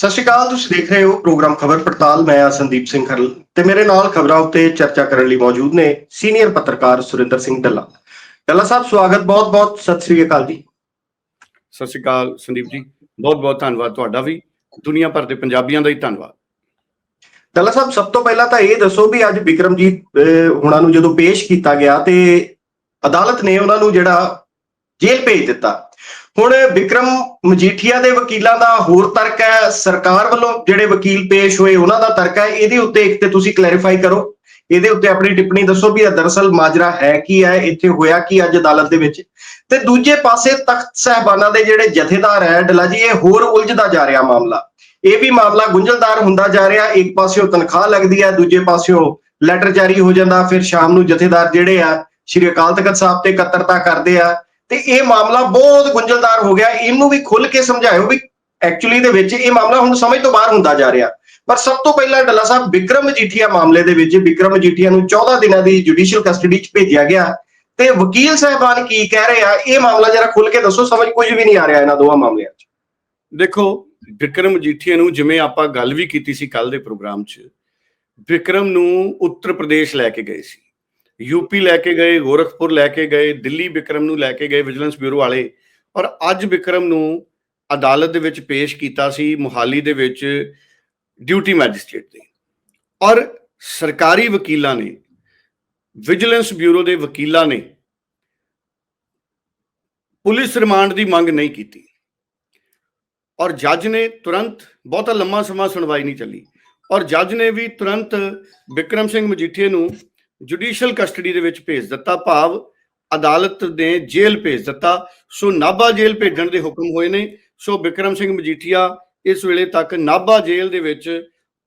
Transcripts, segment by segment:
ਸਤਿ ਸ਼੍ਰੀ ਅਕਾਲ ਤੁਸੀਂ ਦੇਖ ਰਹੇ ਹੋ ਪ੍ਰੋਗਰਾਮ ਖਬਰ ਪੜਤਾਲ। ਮੈਂ ਆ ਸੰਦੀਪ ਸਿੰਘ ਖਰਲ ਤੇ ਮੇਰੇ ਨਾਲ ਖਬਰਾਂ ਉੱਤੇ ਚਰਚਾ ਕਰਨ ਲਈ ਮੌਜੂਦ ਨੇ ਸੀਨੀਅਰ ਪੱਤਰਕਾਰ ਸੁਰਿੰਦਰ ਸਿੰਘ ਢੱਲਾ। ਢੱਲਾ ਸਾਹਿਬ ਸਵਾਗਤ ਬਹੁਤ-ਬਹੁਤ ਸਤਿ ਸ਼੍ਰੀ ਅਕਾਲ ਜੀ। ਸਤਿ ਸ਼੍ਰੀ ਅਕਾਲ ਸੰਦੀਪ ਜੀ ਬਹੁਤ ਬਹੁਤ ਧੰਨਵਾਦ ਤੁਹਾਡਾ ਵੀ ਦੁਨੀਆ ਭਰ ਦੇ ਪੰਜਾਬੀਆਂ ਦਾ ਹੀ ਧੰਨਵਾਦ। ਢੱਲਾ ਸਾਹਿਬ ਸਭ ਤੋਂ ਪਹਿਲਾਂ ਤਾਂ ਇਹ ਦੱਸੋ ਵੀ ਅੱਜ ਵਿਕਰਮਜੀਤ ਹੁਣਾਂ ਨੂੰ ਜਦੋਂ ਪੇਸ਼ ਕੀਤਾ ਗਿਆ ਤੇ ਅਦਾਲਤ ਨੇ ਉਹਨਾਂ ਨੂੰ ਜਿਹੜਾ ਜੇਲ੍ਹ ਭੇਜ ਦਿੱਤਾ ਹੁਣ ਵਿਕਰਮ ਮਜੀਠੀਆ ਦੇ ਵਕੀਲਾਂ ਦਾ ਹੋਰ ਤਰਕ ਹੈ, ਸਰਕਾਰ ਵੱਲੋਂ ਜਿਹੜੇ ਵਕੀਲ ਪੇਸ਼ ਹੋਏ ਉਹਨਾਂ ਦਾ ਤਰਕ ਹੈ, ਇਹਦੇ ਉੱਤੇ ਇੱਕ ਤੇ ਤੁਸੀਂ ਕਲੈਰੀਫਾਈ ਕਰੋ, ਇਹਦੇ ਉੱਤੇ ਆਪਣੀ ਟਿੱਪਣੀ ਦੱਸੋ ਵੀ ਇਹ ਦਰਅਸਲ ਮਾਜਰਾ ਹੈ ਕੀ ਹੈ, ਇੱਥੇ ਹੋਇਆ ਕੀ ਅੱਜ ਅਦਾਲਤ ਦੇ ਵਿੱਚ? ਤੇ ਦੂਜੇ ਪਾਸੇ ਤਖਤ ਸਹਿਬਾਨਾਂ ਦੇ ਜਿਹੜੇ ਜਥੇਦਾਰ ਹੈ, ਡਲਾ ਜੀ, ਇਹ ਹੋਰ ਉਲਝਦਾ ਜਾ ਰਿਹਾ ਮਾਮਲਾ। ਇਹ ਵੀ ਮਾਮਲਾ ਗੁੰਝਲਦਾਰ ਹੁੰਦਾ ਜਾ ਰਿਹਾ, ਇੱਕ ਪਾਸਿਓਂ ਤਨਖਾਹ ਲੱਗਦੀ ਹੈ, ਦੂਜੇ ਪਾਸਿਓਂ ਲੈਟਰ ਜਾਰੀ ਹੋ ਜਾਂਦਾ, ਫਿਰ ਸ਼ਾਮ ਨੂੰ ਜਥੇਦਾਰ ਜਿਹੜੇ ਆ, ਸ਼੍ਰੀ ਅਕਾਲ ਤਖਤ ਸਾਹਿਬ ਤੇ ਇਕੱਤਰਤਾ ਕਰਦੇ ਆ ਤੇ ਇਹ ਮਾਮਲਾ ਬਹੁਤ ਗੁੰਝਲਦਾਰ ਹੋ ਗਿਆ। ਇਹਨੂੰ ਵੀ ਖੁੱਲ ਕੇ ਸਮਝਾਇਓ ਵੀ ਐਕਚੁਅਲੀ ਦੇ ਵਿੱਚ ਇਹ ਮਾਮਲਾ ਹੁਣ ਸਮਝ ਤੋਂ ਬਾਹਰ ਹੁੰਦਾ ਜਾ ਰਿਹਾ। ਪਰ ਸਭ ਤੋਂ ਪਹਿਲਾਂ ਡੱਲਾ ਸਾਹਿਬ, ਵਿਕਰਮ ਮਜੀਠੀਆ ਮਾਮਲੇ ਦੇ ਵਿੱਚ ਵਿਕਰਮ ਮਜੀਠੀਆ ਨੂੰ 14 ਦਿਨਾਂ ਦੀ ਜੁਡੀਸ਼ੀਅਲ ਕਸਟਡੀ 'ਚ ਭੇਜਿਆ ਗਿਆ। ਤੇ ਵਕੀਲ ਸਾਹਿਬਾਨ ਕੀ ਕਹਿ ਰਹੇ ਆ, ਇਹ ਮਾਮਲਾ ਜਰਾ ਖੁੱਲ ਕੇ ਦੱਸੋ, ਸਮਝ ਕੁਝ ਵੀ ਨਹੀਂ ਆ ਰਿਹਾ ਇਹਨਾਂ ਦੋਵਾਂ ਮਾਮਲਿਆਂ 'ਚ। ਦੇਖੋ, ਵਿਕਰਮ ਮਜੀਠੀਆ ਨੂੰ ਜਿਵੇਂ ਆਪਾਂ ਗੱਲ ਵੀ ਕੀਤੀ ਸੀ ਕੱਲ ਦੇ ਪ੍ਰੋਗਰਾਮ 'ਚ, ਵਿਕਰਮ ਨੂੰ ਉੱਤਰ ਪ੍ਰਦੇਸ਼ ਲੈ ਕੇ ਗਏ ਸੀ। ਯੂਪੀ ਲੈ ਕੇ ਗਏ, ਗੋਰਖਪੁਰ ਲੈ ਕੇ ਗਏ, ਦਿੱਲੀ ਵਿਕਰਮ ਨੂੰ ਲੈ ਕੇ ਗਏ ਵਿਜੀਲੈਂਸ ਬਿਊਰੋ ਵਾਲੇ। ਔਰ ਅੱਜ ਵਿਕਰਮ ਨੂੰ ਅਦਾਲਤ ਦੇ ਵਿੱਚ ਪੇਸ਼ ਕੀਤਾ ਸੀ ਮੁਹਾਲੀ ਦੇ ਵਿੱਚ ਡਿਊਟੀ ਮੈਜਿਸਟ੍ਰੇਟ ਦੇ ਔਰ ਸਰਕਾਰੀ ਵਕੀਲਾਂ ਨੇ, ਵਿਜੀਲੈਂਸ ਬਿਊਰੋ ਦੇ ਵਕੀਲਾਂ ਨੇ ਪੁਲਿਸ ਰਿਮਾਂਡ ਦੀ ਮੰਗ ਨਹੀਂ ਕੀਤੀ। ਔਰ ਜੱਜ ਨੇ ਤੁਰੰਤ, ਬਹੁਤਾ ਲੰਮਾ ਸਮਾਂ ਸੁਣਵਾਈ ਨਹੀਂ ਚੱਲੀ। ਔਰ ਜੱਜ ਨੇ ਵੀ ਤੁਰੰਤ ਵਿਕਰਮ ਸਿੰਘ ਮਜੀਠੀਏ ਨੂੰ ਜੁਡੀਸ਼ੀਅਲ ਕਸਟਡੀ ਦੇ ਵਿੱਚ ਭੇਜ ਦਿੱਤਾ, ਭਾਵ ਅਦਾਲਤ ਨੇ ਜੇਲ੍ਹ ਭੇਜ ਦਿੱਤਾ। ਸੋ ਨਾਭਾ ਜੇਲ੍ਹ ਭੇਜਣ ਦੇ ਹੁਕਮ ਹੋਏ ਨੇ। ਸੋ ਵਿਕਰਮ ਸਿੰਘ ਮਜੀਠੀਆ ਇਸ ਵੇਲੇ ਤੱਕ ਨਾਭਾ ਜੇਲ੍ਹ ਦੇ ਵਿੱਚ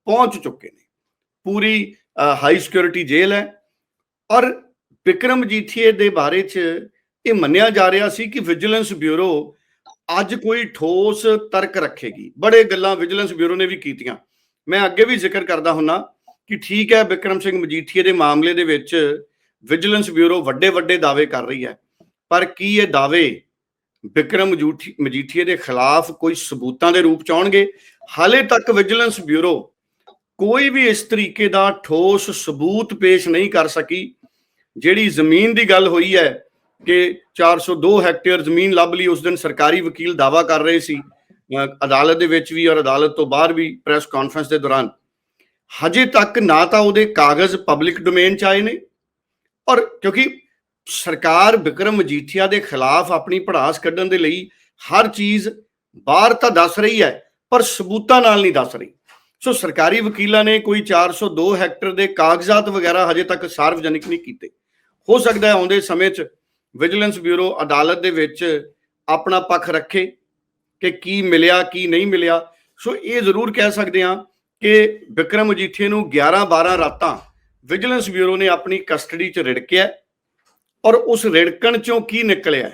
ਪਹੁੰਚ ਚੁੱਕੇ ਨੇ। ਪੂਰੀ ਹਾਈ ਸਿਕਿਉਰਿਟੀ ਜੇਲ੍ਹ ਹੈ। ਔਰ ਵਿਕਰਮ ਮਜੀਠੀਏ ਦੇ ਬਾਰੇ 'ਚ ਇਹ ਮੰਨਿਆ ਜਾ ਰਿਹਾ ਸੀ ਕਿ ਵਿਜੀਲੈਂਸ ਬਿਊਰੋ ਅੱਜ ਕੋਈ ਠੋਸ ਤਰਕ ਰੱਖੇਗੀ। ਬੜੇ ਗੱਲਾਂ ਵਿਜੀਲੈਂਸ ਬਿਊਰੋ ਨੇ ਵੀ ਕੀਤੀਆਂ। ਮੈਂ ਅੱਗੇ ਵੀ ਜ਼ਿਕਰ ਕਰਦਾ ਹੁੰਨਾ ਕਿ ਠੀਕ ਹੈ ਵਿਕਰਮ ਸਿੰਘ ਮਜੀਠੀਏ ਦੇ ਮਾਮਲੇ ਦੇ ਵਿੱਚ ਵਿਜੀਲੈਂਸ ਬਿਊਰੋ ਵੱਡੇ ਵੱਡੇ ਦਾਅਵੇ ਕਰ ਰਹੀ ਹੈ। ਪਰ ਕੀ ਇਹ ਦਾਅਵੇ ਵਿਕਰਮ ਮਜੂਠੀ- ਮਜੀਠੀਏ ਦੇ ਖਿਲਾਫ ਕੋਈ ਸਬੂਤਾਂ ਦੇ ਰੂਪ ਚ ਆਉਣਗੇ? ਹਾਲੇ ਤੱਕ ਵਿਜੀਲੈਂਸ ਬਿਊਰੋ ਕੋਈ ਵੀ ਇਸ ਤਰੀਕੇ ਦਾ ਠੋਸ ਸਬੂਤ ਪੇਸ਼ ਨਹੀਂ ਕਰ ਸਕੀ, ਜਿਹੜੀ ਜ਼ਮੀਨ ਦੀ ਗੱਲ ਹੋਈ ਹੈ ਕਿ 402 ਹੈਕਟੇਅਰ ਜ਼ਮੀਨ ਲੱਭ ਲਈ ਉਸ ਦਿਨ ਸਰਕਾਰੀ ਵਕੀਲ ਦਾਵਾ ਕਰ ਰਹੇ ਸੀ। ਅਦਾਲਤ ਦੇ ਵਿੱਚ ਵੀ ਔਰ ਅਦਾਲਤ ਤੋਂ ਬਾਹਰ ਵੀ ਪ੍ਰੈਸ ਕਾਨਫਰੰਸ ਦੇ ਦੌਰਾਨ। ਹਜੇ ਤੱਕ ਨਾ ਤਾਂ ਉਹਦੇ ਕਾਗਜ਼ ਪਬਲਿਕ ਡੋਮੇਨ ਚ ਆਏ ਨੇ। ਔਰ ਕਿਉਂਕਿ ਸਰਕਾਰ ਵਿਕਰਮ ਮਜੀਠੀਆ ਦੇ ਖਿਲਾਫ ਆਪਣੀ ਪੜਾਸ ਕੱਢਣ ਦੇ ਲਈ ਹਰ ਚੀਜ਼ ਬਾਹਰ ਤਾਂ ਦੱਸ ਰਹੀ ਹੈ, ਪਰ ਸਬੂਤਾਂ ਨਾਲ ਨਹੀਂ ਦੱਸ ਰਹੀ। ਸੋ ਸਰਕਾਰੀ ਵਕੀਲਾਂ ਨੇ ਕੋਈ 402 ਹੈਕਟਰ ਦੇ ਕਾਗਜ਼ਾਤ ਵਗੈਰਾ ਹਜੇ ਤੱਕ ਸਾਰਵਜਨਿਕ ਨਹੀਂ ਕੀਤੇ। ਹੋ ਸਕਦਾ ਹੈ ਆਉਂਦੇ ਸਮੇਂ 'ਚ ਵਿਜੀਲੈਂਸ ਬਿਊਰੋ ਅਦਾਲਤ ਦੇ ਵਿੱਚ ਆਪਣਾ ਪੱਖ ਰੱਖੇ ਕਿ ਕੀ ਮਿਲਿਆ, ਕੀ ਨਹੀਂ ਮਿਲਿਆ। ਸੋ ਇਹ ਜ਼ਰੂਰ ਕਹਿ ਸਕਦੇ ਹਾਂ ਕਿ ਵਿਕਰਮ ਮਜੀਠੀਏ ਨੂੰ 11 12 ਰਾਤਾਂ ਵਿਜੀਲੈਂਸ ਬਿਊਰੋ ਨੇ ਆਪਣੀ ਕਸਟਡੀ 'ਚ ਰਿੜਕਿਆ ਔਰ ਉਸ ਰਿੜਕਣ 'ਚੋਂ ਕੀ ਨਿਕਲਿਆ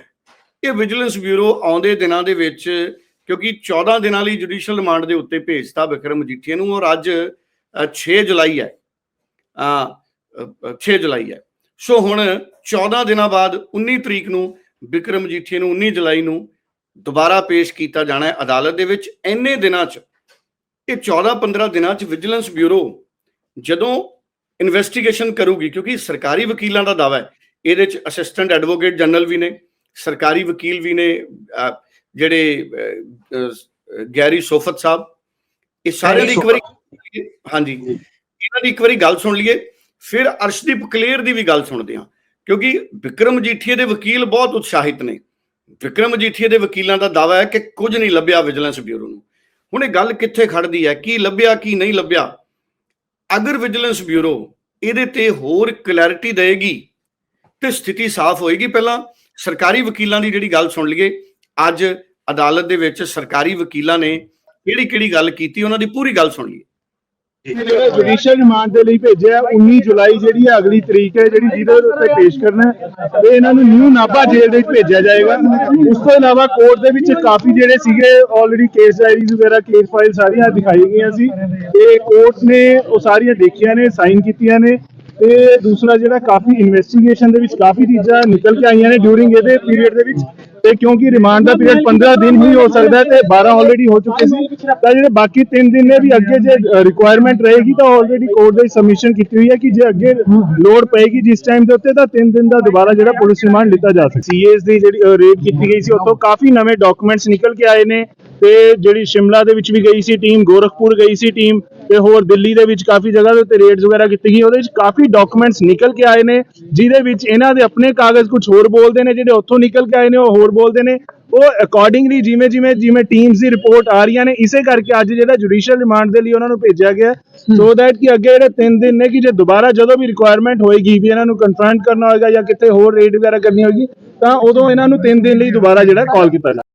ਇਹ ਵਿਜੀਲੈਂਸ ਬਿਊਰੋ ਆਉਂਦੇ ਦਿਨਾਂ ਦੇ ਵਿੱਚ ਕਿਉਂਕਿ 14 ਦਿਨਾਂ ਲਈ ਜੁਡੀਸ਼ੀਅਲ ਰਿਮਾਂਡ ਦੇ ਉੱਤੇ ਭੇਜਤਾ ਵਿਕਰਮ ਮਜੀਠੀਆ ਨੂੰ ਔਰ ਅੱਜ ਅ, 6 ਜੁਲਾਈ ਹੈ। ਆ 6 ਜੁਲਾਈ ਹੈ। ਸੋ ਹੁਣ 14 ਦਿਨਾਂ ਬਾਅਦ 19 ਤਰੀਕ ਨੂੰ ਵਿਕਰਮ ਮਜੀਠੀਆ ਨੂੰ 19 ਜੁਲਾਈ ਨੂੰ ਦੁਬਾਰਾ ਪੇਸ਼ ਕੀਤਾ ਜਾਣਾ ਹੈ ਅਦਾਲਤ ਦੇ ਵਿੱਚ। ਇੰਨੇ ਦਿਨਾਂ 'ਚ ਇਹ 14-15 ਦਿਨਾਂ 'ਚ ਵਿਜੀਲੈਂਸ ਬਿਊਰੋ ਜਦੋਂ ਇਨਵੈਸਟੀਗੇਸ਼ਨ ਕਰੂਗੀ ਕਿਉਂਕਿ ਸਰਕਾਰੀ ਵਕੀਲਾਂ ਦਾ ਦਾਵਾ ਹੈ ਇਹਦੇ 'ਚ ਅਸਿਸਟੈਂਟ ਐਡਵੋਕੇਟ ਜਨਰਲ ਵੀ ਨੇ ਸਰਕਾਰੀ ਵਕੀਲ ਵੀ ਨੇ ਜਿਹੜੇ ਗੈਰੀ ਸੋਫਤ ਸਾਹਿਬ ਇਹ ਸਾਰਿਆਂ ਦੀ ਇੱਕ ਵਾਰੀ ਹਾਂਜੀ ਇਹਨਾਂ ਦੀ ਇੱਕ ਵਾਰੀ ਗੱਲ ਸੁਣ ਲਈਏ ਫਿਰ ਅਰਸ਼ਦੀਪ ਕਲੇਰ ਦੀ ਵੀ ਗੱਲ ਸੁਣਦੇ ਹਾਂ ਕਿਉਂਕਿ ਵਿਕਰਮ ਮਜੀਠੀਏ ਦੇ ਵਕੀਲ ਬਹੁਤ ਉਤਸ਼ਾਹਿਤ ਨੇ ਵਿਕਰਮ ਮਜੀਠੀਏ ਦੇ ਵਕੀਲਾਂ ਦਾ ਦਾਵਾ ਹੈ ਕਿ ਕੁਝ ਨਹੀਂ ਲੱਭਿਆ ਵਿਜੀਲੈਂਸ ਬਿਊਰੋ ਨੂੰ। ਹੁਣ ਇਹ ਗੱਲ ਕਿੱਥੇ ਖੜਦੀ ਹੈ? ਕੀ ਲੱਭਿਆ, ਕੀ ਨਹੀਂ ਲੱਭਿਆ? ਅਗਰ ਵਿਜੀਲੈਂਸ ਬਿਊਰੋ ਇਹਦੇ ਤੇ ਹੋਰ ਕਲੈਰਿਟੀ ਦੇਗੀ ਤੇ ਸਥਿਤੀ ਸਾਫ਼ ਹੋਏਗੀ ਪਹਿਲਾਂ। ਸਰਕਾਰੀ ਵਕੀਲਾਂ ਦੀ ਜਿਹੜੀ ਗੱਲ ਸੁਣ ਲਈਏ, ਅੱਜ ਅਦਾਲਤ ਦੇ ਵਿੱਚ ਸਰਕਾਰੀ ਵਕੀਲਾਂ ਨੇ ਕਿਹੜੀ ਕਿਹੜੀ ਗੱਲ ਕੀਤੀ, ਉਹਨਾਂ ਦੀ ਪੂਰੀ ਗੱਲ ਸੁਣ ਲਈਏ। ਜਿਹੜਾ ਜੁਡੀਸ਼ੀਅਲ ਰਿਮਾਂਡ ਦੇ ਲਈ ਭੇਜਿਆ 19 ਜੁਲਾਈ ਜਿਹੜੀ ਹੈ ਅਗਲੀ ਤਰੀਕ ਹੈ ਜਿਹੜੀ ਜਿਹਦੇ ਉੱਤੇ ਪੇਸ਼ ਕਰਨਾ ਹੈ ਤੇ ਇਹਨਾਂ ਨੂੰ ਨਿਊ ਨਾਭਾ ਜੇਲ੍ਹ ਦੇ ਵਿੱਚ ਭੇਜਿਆ ਜਾਏਗਾ। ਉਸ ਤੋਂ ਇਲਾਵਾ ਕੋਰਟ ਦੇ ਵਿੱਚ ਕਾਫੀ ਜਿਹੜੇ ਸੀਗੇ ਆਲਰੇਡੀ ਕੇਸ ਡਾਇਰੀਜ਼ ਵਗੈਰਾ ਕੇਸ ਫਾਈਲ ਸਾਰੀਆਂ ਦਿਖਾਈ ਗਈਆਂ ਸੀ। ਤੇ ਕੋਰਟ ਨੇ ਉਹ ਸਾਰੀਆਂ ਦੇਖੀਆਂ ਨੇ ਸਾਈਨ ਕੀਤੀਆਂ ਨੇ। ਤੇ ਦੂਸਰਾ ਜਿਹੜਾ ਕਾਫੀ ਇਨਵੈਸਟੀਗੇਸ਼ਨ ਦੇ ਵਿੱਚ ਕਾਫੀ ਚੀਜ਼ਾਂ ਨਿਕਲ ਕੇ ਆਈਆਂ ਨੇ ਡਿਊਰਿੰਗ ਇਹਦੇ ਪੀਰੀਅਡ ਦੇ ਵਿੱਚ। ਤੇ ਕਿਉਂਕਿ ਰਿਮਾਂਡ ਦਾ ਪੀਰੀਅਡ 15 ਦਿਨ ਹੀ ਹੋ ਸਕਦਾ ਹੈ ਤੇ 12 ਆਲਰੇਡੀ ਹੋ ਚੁੱਕੇ ਸੀ। ਤਾਂ ਜਿਹੜੇ ਬਾਕੀ 3 ਦਿਨ ਨੇ ਵੀ ਅੱਗੇ ਜੇ ਰਿਕੁਆਇਰਮੈਂਟ ਰਹੇਗੀ ਤਾਂ ਆਲਰੇਡੀ ਕੋਰਟ ਦੇ ਸਬਮਿਸ਼ਨ ਕੀਤੀ ਹੋਈ ਹੈ ਕਿ ਜੇ ਅੱਗੇ ਲੋਡ ਪਏਗੀ ਜਿਸ ਟਾਈਮ ਦੇ ਉੱਤੇ ਤਾਂ 3 ਦਿਨ ਦਾ ਦੁਬਾਰਾ ਜਿਹੜਾ ਪੁਲਿਸ ਰਿਮਾਂਡ ਲਿੱਤਾ ਜਾ ਸਕਦਾ। ਸੀਐਸ ਦੀ ਜਿਹੜੀ ਰੇਡ ਕੀਤੀ ਗਈ ਸੀ, ਉੱਥੋਂ ਕਾਫੀ ਨਵੇਂ ਡਾਕੂਮੈਂਟਸ ਨਿਕਲ ਕੇ ਆਏ ਨੇ। ਤੇ ਜਿਹੜੀ ਸ਼ਿਮਲਾ ਦੇ ਵਿੱਚ ਵੀ ਗਈ ਸੀ ਟੀਮ, ਗੋਰਖਪੁਰ ਗਈ ਸੀ ਟੀਮ ਤੇ ਹੋਰ ਦਿੱਲੀ ਦੇ ਵਿੱਚ ਕਾਫੀ ਜਗ੍ਹਾ ਦੇ ਉੱਤੇ ਰੇਡਸ ਵਗੈਰਾ ਕੀਤੀ ਗਈ। ਉਹਦੇ ਵਿੱਚ ਕਾਫੀ ਡਾਕੂਮੈਂਟਸ ਨਿਕਲ ਕੇ ਆਏ ਨੇ, ਜਿਹਦੇ ਵਿੱਚ ਇਹਨਾਂ ਦੇ ਆਪਣੇ ਕਾਗਜ਼ ਕੁਝ ਹੋਰ ਬੋਲਦੇ ਨੇ, ਜਿਹੜੇ ਉੱਥੋਂ ਨਿਕਲ ਕੇ ਆਏ ਨੇ, ਉਹ ਹੋਰ ਬੋਲਦੇ ਨੇ। ਉਹ ਅਕੋਰਡਿੰਗਲੀ ਜਿਵੇਂ ਜਿਵੇਂ ਜਿਵੇਂ ਟੀਮਸ ਦੀ ਰਿਪੋਰਟ ਆ ਰਹੀਆਂ ਨੇ, ਇਸੇ ਕਰਕੇ ਅੱਜ ਜਿਹੜਾ ਜੁਡੀਸ਼ੀਅਲ ਰਿਮਾਂਡ ਦੇ ਲਈ ਉਹਨਾਂ ਨੂੰ ਭੇਜਿਆ ਗਿਆ। ਸੋ ਦੈਟ ਕਿ ਅੱਗੇ ਜਿਹੜੇ 3 ਦਿਨ ਨੇ, ਕਿ ਜੇ ਦੁਬਾਰਾ ਜਦੋਂ ਵੀ ਰਿਕੁਆਇਰਮੈਂਟ ਹੋਏਗੀ ਵੀ ਇਹਨਾਂ ਨੂੰ ਕਨਫਰੰਟ ਕਰਨਾ ਹੋਏਗਾ ਜਾਂ ਕਿਤੇ ਹੋਰ ਰੇਡ ਵਗੈਰਾ ਕਰਨੀ ਹੋਏਗੀ, ਤਾਂ ਉਦੋਂ ਇਹਨਾਂ ਨੂੰ 3 ਦਿਨ ਲਈ ਦੁਬਾਰਾ ਜਿਹੜਾ ਕਾਲ ਕੀਤਾ ਜਾਵੇ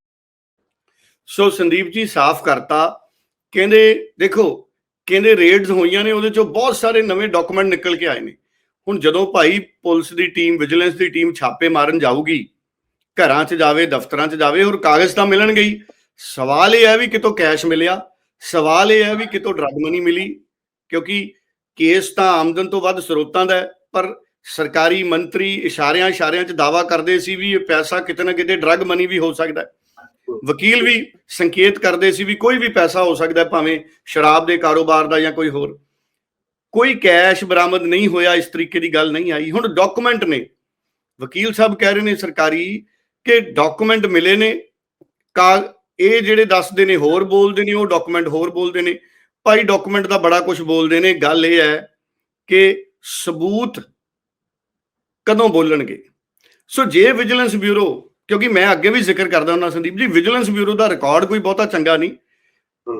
ਸੋ ਸੰਦੀਪ ਜੀ, ਸਾਫ਼ ਕਰਤਾ। ਕਹਿੰਦੇ, ਦੇਖੋ, ਕਹਿੰਦੇ ਰੇਡਸ ਹੋਈਆਂ ਨੇ, ਉਹਦੇ ਚੋਂ ਬਹੁਤ ਸਾਰੇ ਨਵੇਂ ਡਾਕੂਮੈਂਟ ਨਿਕਲ ਕੇ ਆਏ ਨੇ। ਹੁਣ ਜਦੋਂ ਭਾਈ ਪੁਲਿਸ ਦੀ ਟੀਮ ਵਿਜੀਲੈਂਸ ਦੀ ਟੀਮ ਛਾਪੇ ਮਾਰਨ ਜਾਊਗੀ, ਘਰਾਂ 'ਚ ਜਾਵੇ, ਦਫ਼ਤਰਾਂ 'ਚ ਜਾਵੇ, ਹੋਰ ਕਾਗਜ਼ ਤਾਂ ਮਿਲਣਗੇ ਹੀ ਸਵਾਲ ਇਹ ਹੈ ਵੀ ਕਿਤੋਂ ਕੈਸ਼ ਮਿਲਿਆ? ਸਵਾਲ ਇਹ ਹੈ ਵੀ ਕਿਤੋਂ ਡਰਗ ਮਨੀ ਮਿਲੀ? ਕਿਉਂਕਿ ਕੇਸ ਤਾਂ ਆਮਦਨ ਤੋਂ ਵੱਧ ਸਰੋਤਾਂ ਦਾ ਪਰ ਸਰਕਾਰੀ ਮੰਤਰੀ ਇਸ਼ਾਰਿਆਂ ਇਸ਼ਾਰਿਆਂ 'ਚ ਦਾਵਾ ਕਰਦੇ ਸੀ ਵੀ ਇਹ ਪੈਸਾ ਕਿਤੇ ਨਾ ਕਿਤੇ ਡਰਗ ਮਨੀ ਵੀ ਹੋ ਸਕਦਾ ਹੈ। ਵਕੀਲ ਵੀ ਸੰਕੇਤ ਕਰਦੇ ਸੀ ਵੀ ਕੋਈ ਵੀ ਪੈਸਾ ਹੋ ਸਕਦਾ ਭਾਵੇਂ ਸ਼ਰਾਬ ਦੇ ਕਾਰੋਬਾਰ ਦਾ ਜਾਂ ਕੋਈ ਹੋਰ। ਕੋਈ ਕੈਸ਼ ਬਰਾਮਦ ਨਹੀਂ ਹੋਇਆ, ਇਸ ਤਰੀਕੇ ਦੀ ਗੱਲ ਨਹੀਂ ਆਈ। ਹੁਣ ਡਾਕੂਮੈਂਟ ਨੇ, ਵਕੀਲ ਸਾਹਿਬ ਕਹਿ ਰਹੇ ਨੇ ਸਰਕਾਰੀ ਕਿ ਡਾਕੂਮੈਂਟ ਮਿਲੇ ਨੇ। ਕਾ, ਇਹ ਜਿਹੜੇ ਦੱਸਦੇ ਨੇ ਹੋਰ ਬੋਲਦੇ ਨੇ, ਉਹ ਡਾਕੂਮੈਂਟ ਹੋਰ ਬੋਲਦੇ ਨੇ। ਭਾਈ ਡਾਕੂਮੈਂਟ ਦਾ ਬੜਾ ਕੁਝ ਬੋਲਦੇ ਨੇ। ਗੱਲ ਇਹ ਹੈ ਕਿ ਸਬੂਤ ਕਦੋਂ ਬੋਲਣਗੇ? ਸੋ ਜੇ ਵਿਜੀਲੈਂਸ ਬਿਊਰੋ ਕਿਉਂਕਿ ਮੈਂ ਅੱਗੇ ਵੀ ਜ਼ਿਕਰ ਕਰਦਾ ਹੁੰਦਾ ਸੰਦੀਪ ਜੀ ਵਿਜੀਲੈਂਸ ਬਿਊਰੋ ਦਾ ਰਿਕਾਰਡ ਕੋਈ ਬਹੁਤਾ ਚੰਗਾ ਨਹੀਂ।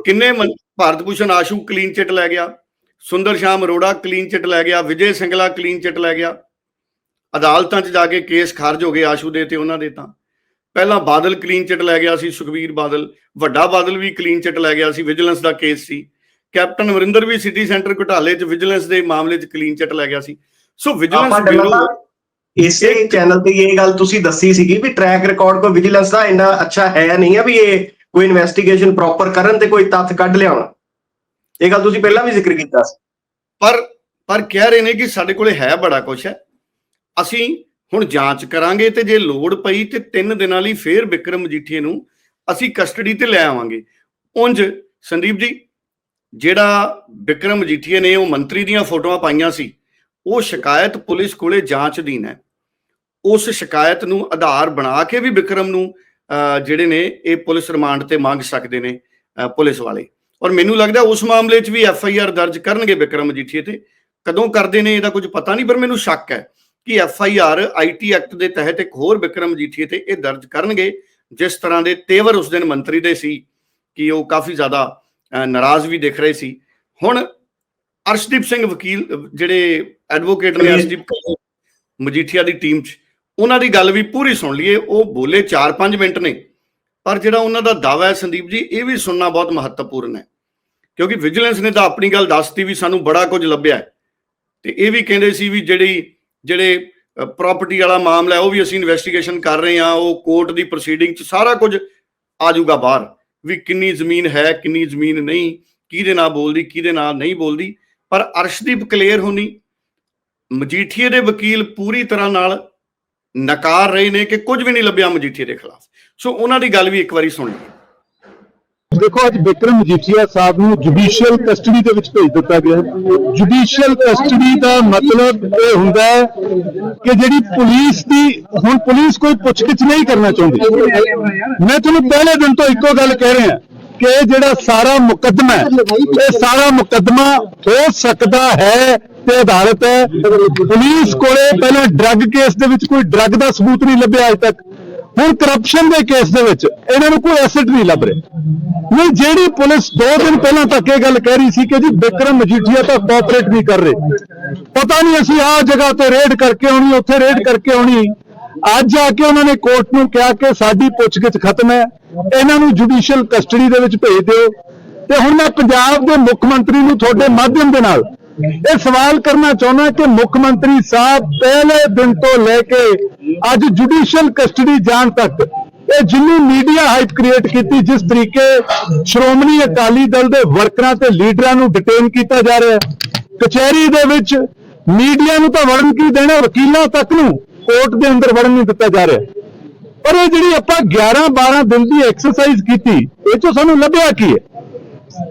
ਕਿੰਨੇ ਭਾਰਤ ਭੂਸ਼ਣ ਆਸ਼ੂ ਕਲੀਨ ਚਿੱਟ ਲੈ ਗਿਆ ਸੁੰਦਰ ਸ਼ਾਮ ਅਰੋੜਾ ਕਲੀਨ ਚਿੱਟ ਲੈ ਗਿਆ ਵਿਜੇ ਸਿੰਗਲਾ ਕਲੀਨ ਚਿੱਟ ਲੈ ਗਿਆ। ਅਦਾਲਤਾਂ 'ਚ ਜਾ ਕੇ ਕੇਸ ਖਾਰਜ ਹੋ ਗਏ ਆਸ਼ੂ ਦੇ ਤੇ ਉਹਨਾਂ ਦੇ ਤਾਂ। ਪਹਿਲਾਂ ਬਾਦਲ ਕਲੀਨ ਚਿੱਟ ਲੈ ਗਿਆ ਸੀ ਸੁਖਬੀਰ ਬਾਦਲ। ਵੱਡਾ ਬਾਦਲ ਵੀ ਕਲੀਨ ਚਿੱਟ ਲੈ ਗਿਆ ਸੀ ਵਿਜੀਲੈਂਸ ਦਾ ਕੇਸ ਸੀ। ਕੈਪਟਨ ਅਮਰਿੰਦਰ ਵੀ ਸਿਟੀ ਸੈਂਟਰ ਘੁਟਾਲੇ 'ਚ ਵਿਜੀਲੈਂਸ ਦੇ ਮਾਮਲੇ 'ਚ ਕਲੀਨ ਚਿੱਟ ਲੈ ਗਿਆ ਸੀ। ਸੋ ਵਿਜੀਲੈਂਸ ਬਿਊਰੋ ਇਸੇ ਚੈਨਲ ਤੇ ਇਹ ਗੱਲ ਤੁਸੀਂ ਦੱਸੀ ਸੀਗੀ ਵੀ ਟਰੈਕ ਰਿਕਾਰਡ ਕੋਈ ਵਿਜੀਲੈਂਸ ਦਾ ਇੰਨਾ ਅੱਛਾ ਹੈ ਨਹੀਂ ਆ ਵੀ ਇਹ ਕੋਈ ਇਨਵੈਸਟੀਗੇਸ਼ਨ ਪ੍ਰੋਪਰ ਕਰਨ ਤੇ ਕੋਈ ਤੱਥ ਕੱਢ ਲਿਆਉਣ। ਇਹ ਗੱਲ ਤੁਸੀਂ ਪਹਿਲਾਂ ਵੀ ਜ਼ਿਕਰ ਕੀਤਾ ਸੀ। ਪਰ ਪਰ ਕਹਿ ਰਹੇ ਨੇ ਕਿ ਸਾਡੇ ਕੋਲੇ ਹੈ ਬੜਾ ਕੁਝ ਹੈ। ਅਸੀਂ ਹੁਣ ਜਾਂਚ ਕਰਾਂਗੇ ਤੇ ਜੇ ਲੋੜ ਪਈ ਤੇ 3 ਦਿਨਾਂ ਲਈ ਫੇਰ ਵਿਕਰਮ ਮਜੀਠੀਏ ਨੂੰ ਅਸੀਂ ਕਸਟਡੀ ਤੇ ਲੈ ਆਵਾਂਗੇ। ਉਂਝ ਸੰਦੀਪ ਜੀ ਜਿਹੜਾ ਵਿਕਰਮ ਮਜੀਠੀਏ ਨੇ ਉਹ ਮੰਤਰੀ ਦੀਆਂ ਫੋਟੋਆਂ ਪਾਈਆਂ ਸੀ ਉਹ ਸ਼ਿਕਾਇਤ ਪੁਲਿਸ ਕੋਲੇ ਜਾਂਚ ਅਧੀਨ ਹੈ। ਉਸ ਸ਼ਿਕਾਇਤ ਨੂੰ ਆਧਾਰ ਬਣਾ ਕੇ ਵੀ ਵਿਕਰਮ ਨੂੰ ਜਿਹੜੇ ਨੇ ਇਹ ਪੁਲਿਸ ਰਿਮਾਂਡ ਤੇ ਮੰਗ ਸਕਦੇ ਨੇ ਪੁਲਿਸ ਵਾਲੇ। ਔਰ ਮੈਨੂੰ ਲੱਗਦਾ ਉਸ ਮਾਮਲੇ 'ਚ ਵੀ ਐਫ ਆਈ ਆਰ ਦਰਜ ਕਰਨਗੇ ਵਿਕਰਮ ਮਜੀਠੀਏ ਤੇ। ਕਦੋਂ ਕਰਦੇ ਨੇ ਇਹਦਾ ਕੁਝ ਪਤਾ ਨਹੀਂ ਪਰ ਮੈਨੂੰ ਸ਼ੱਕ ਹੈ ਕਿ F I R IT act ਦੇ ਤਹਿਤ ਇੱਕ ਹੋਰ ਵਿਕਰਮ ਮਜੀਠੀਏ ਤੇ ਇਹ ਦਰਜ ਕਰਨਗੇ ਜਿਸ ਤਰ੍ਹਾਂ ਦੇ ਤੇਵਰ ਉਸ ਦਿਨ ਮੰਤਰੀ ਦੇ ਸੀ ਕਿ ਉਹ ਕਾਫੀ ਜ਼ਿਆਦਾ ਨਾਰਾਜ਼ ਵੀ ਦਿਖ ਰਹੇ ਸੀ। ਹੁਣ ਅਰਸ਼ਦੀਪ ਸਿੰਘ ਵਕੀਲ ਜਿਹੜੇ ਐਡਵੋਕੇਟ ਨੇ ਅਰਸ਼ਦੀਪ ਮਜੀਠੀਆ ਦੀ ਟੀਮ 'ਚ। ਉਹਨਾਂ ਦੀ ਗੱਲ ਵੀ ਪੂਰੀ ਸੁਣ ਲਈਏ, ਉਹ ਬੋਲੇ 4-5 ਮਿੰਟ ਨੇ। ਪਰ ਜਿਹੜਾ ਉਹਨਾਂ ਦਾ ਦਾਵਾ ਹੈ ਸੰਦੀਪ ਜੀ, ਇਹ ਵੀ ਸੁਣਨਾ ਬਹੁਤ ਮਹੱਤਵਪੂਰਨ ਹੈ। ਕਿਉਂਕਿ ਵਿਜੀਲੈਂਸ ਨੇ ਤਾਂ ਆਪਣੀ ਗੱਲ ਦੱਸਤੀ ਵੀ ਸਾਨੂੰ ਬੜਾ ਕੁਝ ਲੱਭਿਆ ਹੈ। ਤੇ ਇਹ ਵੀ ਕਹਿੰਦੇ ਸੀ ਵੀ ਜਿਹੜੀ, ਜਿਹੜੇ ਪ੍ਰਾਪਰਟੀ ਵਾਲਾ ਮਾਮਲਾ ਉਹ ਵੀ ਅਸੀਂ ਇਨਵੈਸਟੀਗੇਸ਼ਨ ਕਰ ਰਹੇ ਹਾਂ, ਉਹ ਕੋਰਟ ਦੀ ਪ੍ਰੋਸੀਡਿੰਗ 'ਚ ਸਾਰਾ ਕੁਝ ਆ ਜਾਊਗਾ ਬਾਹਰ। ਵੀ ਕਿੰਨੀ ਜ਼ਮੀਨ ਹੈ, ਕਿੰਨੀ ਜ਼ਮੀਨ ਨਹੀਂ, ਕਿਹਦੇ ਨਾਲ ਬੋਲਦੀ, ਕਿਹਦੇ ਨਾਲ ਨਹੀਂ ਬੋਲਦੀ। ਪਰ ਅਰਸ਼ਦੀਪ ਕਲੀਅਰ ਹੋਣੀ, ਮਜੀਠੀਏ ਦੇ ਵਕੀਲ ਪੂਰੀ ਤਰ੍ਹਾਂ ਨਾਲ ਨਕਾਰ ਰਹੇ ਨੇ ਕਿ ਕੁਝ ਵੀ ਨਹੀਂ ਲੱਭਿਆ ਮਜੀਠੀਆ ਦੇ ਖਿਲਾਫ। ਸੋ ਉਹਨਾਂ ਦੀ ਗੱਲ ਵੀ ਇੱਕ ਵਾਰੀ ਸੁਣ ਲਈਏ ਦੇਖੋ, ਅੱਜ ਬਿਕਰਮ ਮਜੀਠੀਆ ਸਾਹਿਬ ਨੂੰ ਜੁਡੀਸ਼ੀਅਲ ਕਸਟਡੀ ਦੇ ਵਿੱਚ ਭੇਜ ਦਿੱਤਾ ਗਿਆ ਜੁਡੀਸ਼ੀਅਲ ਕਸਟਡੀ ਦਾ ਮਤਲਬ ਇਹ ਹੁੰਦਾ ਹੈ ਕਿ ਜਿਹੜੀ ਪੁਲਿਸ ਦੀ, ਹੁਣ ਪੁਲਿਸ ਕੋਈ ਪੁੱਛਗਿੱਛ ਨਹੀਂ ਕਰਨਾ ਚਾਹੁੰਦੀ। ਮੈਂ ਤੁਹਾਨੂੰ ਪਹਿਲੇ ਦਿਨ ਤੋਂ ਇੱਕੋ ਗੱਲ ਕਹਿ ਰਿਹਾ। ਕਿ ਜਿਹੜਾ ਸਾਰਾ ਮੁਕੱਦਮਾ ਇਹ ਸਾਰਾ ਮੁਕੱਦਮਾ ਹੋ ਸਕਦਾ ਹੈ ਤੇ ਅਦਾਲਤ ਹੈ। ਪੁਲਿਸ ਕੋਲੇ ਪਹਿਲਾਂ ਡਰੱਗ ਕੇਸ ਦੇ ਵਿੱਚ ਕੋਈ ਡਰੱਗ ਦਾ ਸਬੂਤ ਨਹੀਂ ਲੱਭਿਆ ਅਜੇ ਤੱਕ। ਹੁਣ ਕਰਪਸ਼ਨ ਦੇ ਕੇਸ ਦੇ ਵਿੱਚ ਇਹਨਾਂ ਨੂੰ ਕੋਈ ਐਸੈਟ ਨਹੀਂ ਲੱਭ ਰਿਹਾ। ਨਹੀਂ, ਜਿਹੜੀ ਪੁਲਿਸ 2 ਦਿਨ ਪਹਿਲਾਂ ਤੱਕ ਇਹ ਗੱਲ ਕਹਿ ਰਹੀ ਸੀ ਕਿ ਜੀ ਬਿਕਰਮ ਮਜੀਠੀਆ ਤਾਂ ਕੋਆਪਰੇਟ ਨਹੀਂ ਕਰ ਰਹੇ। ਪਤਾ ਨਹੀਂ ਅਸੀਂ ਆਹ ਜਗ੍ਹਾ ਤੇ ਰੇਡ ਕਰਕੇ ਆਉਣੀ, ਉੱਥੇ ਰੇਡ ਕਰਕੇ ਆਉਣੀ। ਅੱਜ ਆ ਕੇ ਉਹਨਾਂ ਨੇ ਕੋਰਟ ਨੂੰ ਕਿਹਾ ਕਿ ਸਾਡੀ ਪੁੱਛਗਿੱਛ ਖਤਮ ਹੈ। ਇਹਨਾਂ ਨੂੰ ਜੁਡੀਸ਼ੀਅਲ ਕਸਟਡੀ ਦੇ ਵਿੱਚ ਭੇਜ ਦਿਓ। ਤੇ ਹੁਣ ਮੈਂ ਪੰਜਾਬ ਦੇ ਮੁੱਖ ਮੰਤਰੀ ਨੂੰ ਤੁਹਾਡੇ ਮਾਧਿਅਮ ਦੇ ਨਾਲ ਇਹ ਸਵਾਲ ਕਰਨਾ ਚਾਹੁੰਦਾ ਕਿ ਮੁੱਖ ਮੰਤਰੀ ਸਾਹਿਬ ਪਹਿਲੇ ਦਿਨ ਤੋਂ ਲੈ ਕੇ ਅੱਜ ਜੁਡੀਸ਼ੀਅਲ ਕਸਟਡੀ ਜਾਣ ਤੱਕ ਇਹ ਜਿੰਨੀ ਮੀਡੀਆ ਹਾਈਪ ਕ੍ਰੀਏਟ ਕੀਤੀ, ਜਿਸ ਤਰੀਕੇ ਸ਼੍ਰੋਮਣੀ ਅਕਾਲੀ ਦਲ ਦੇ ਵਰਕਰਾਂ ਤੇ ਲੀਡਰਾਂ ਨੂੰ ਡਿਟੇਨ ਕੀਤਾ ਜਾ ਰਿਹਾ ਹੈ, ਕਚਹਿਰੀ ਦੇ ਵਿੱਚ ਮੀਡੀਆ ਨੂੰ ਤਾਂ ਵੜਨ ਕੀ ਦੇਣਾ, ਵਕੀਲਾਂ ਤੱਕ ਨੂੰ ਕੋਰਟ ਦੇ ਅੰਦਰ ਵੜਨ ਨਹੀਂ ਦਿੱਤਾ ਜਾ ਰਿਹਾ। ਪਰ ਇਹ ਜਿਹੜੀ ਆਪਾਂ 11 12 ਦਿਨ ਦੀ ਐਕਸਰਸਾਈਜ਼ ਕੀਤੀ, ਇਹ ਚੋਂ ਸਾਨੂੰ ਲੱਭਿਆ ਕੀ ਹੈ?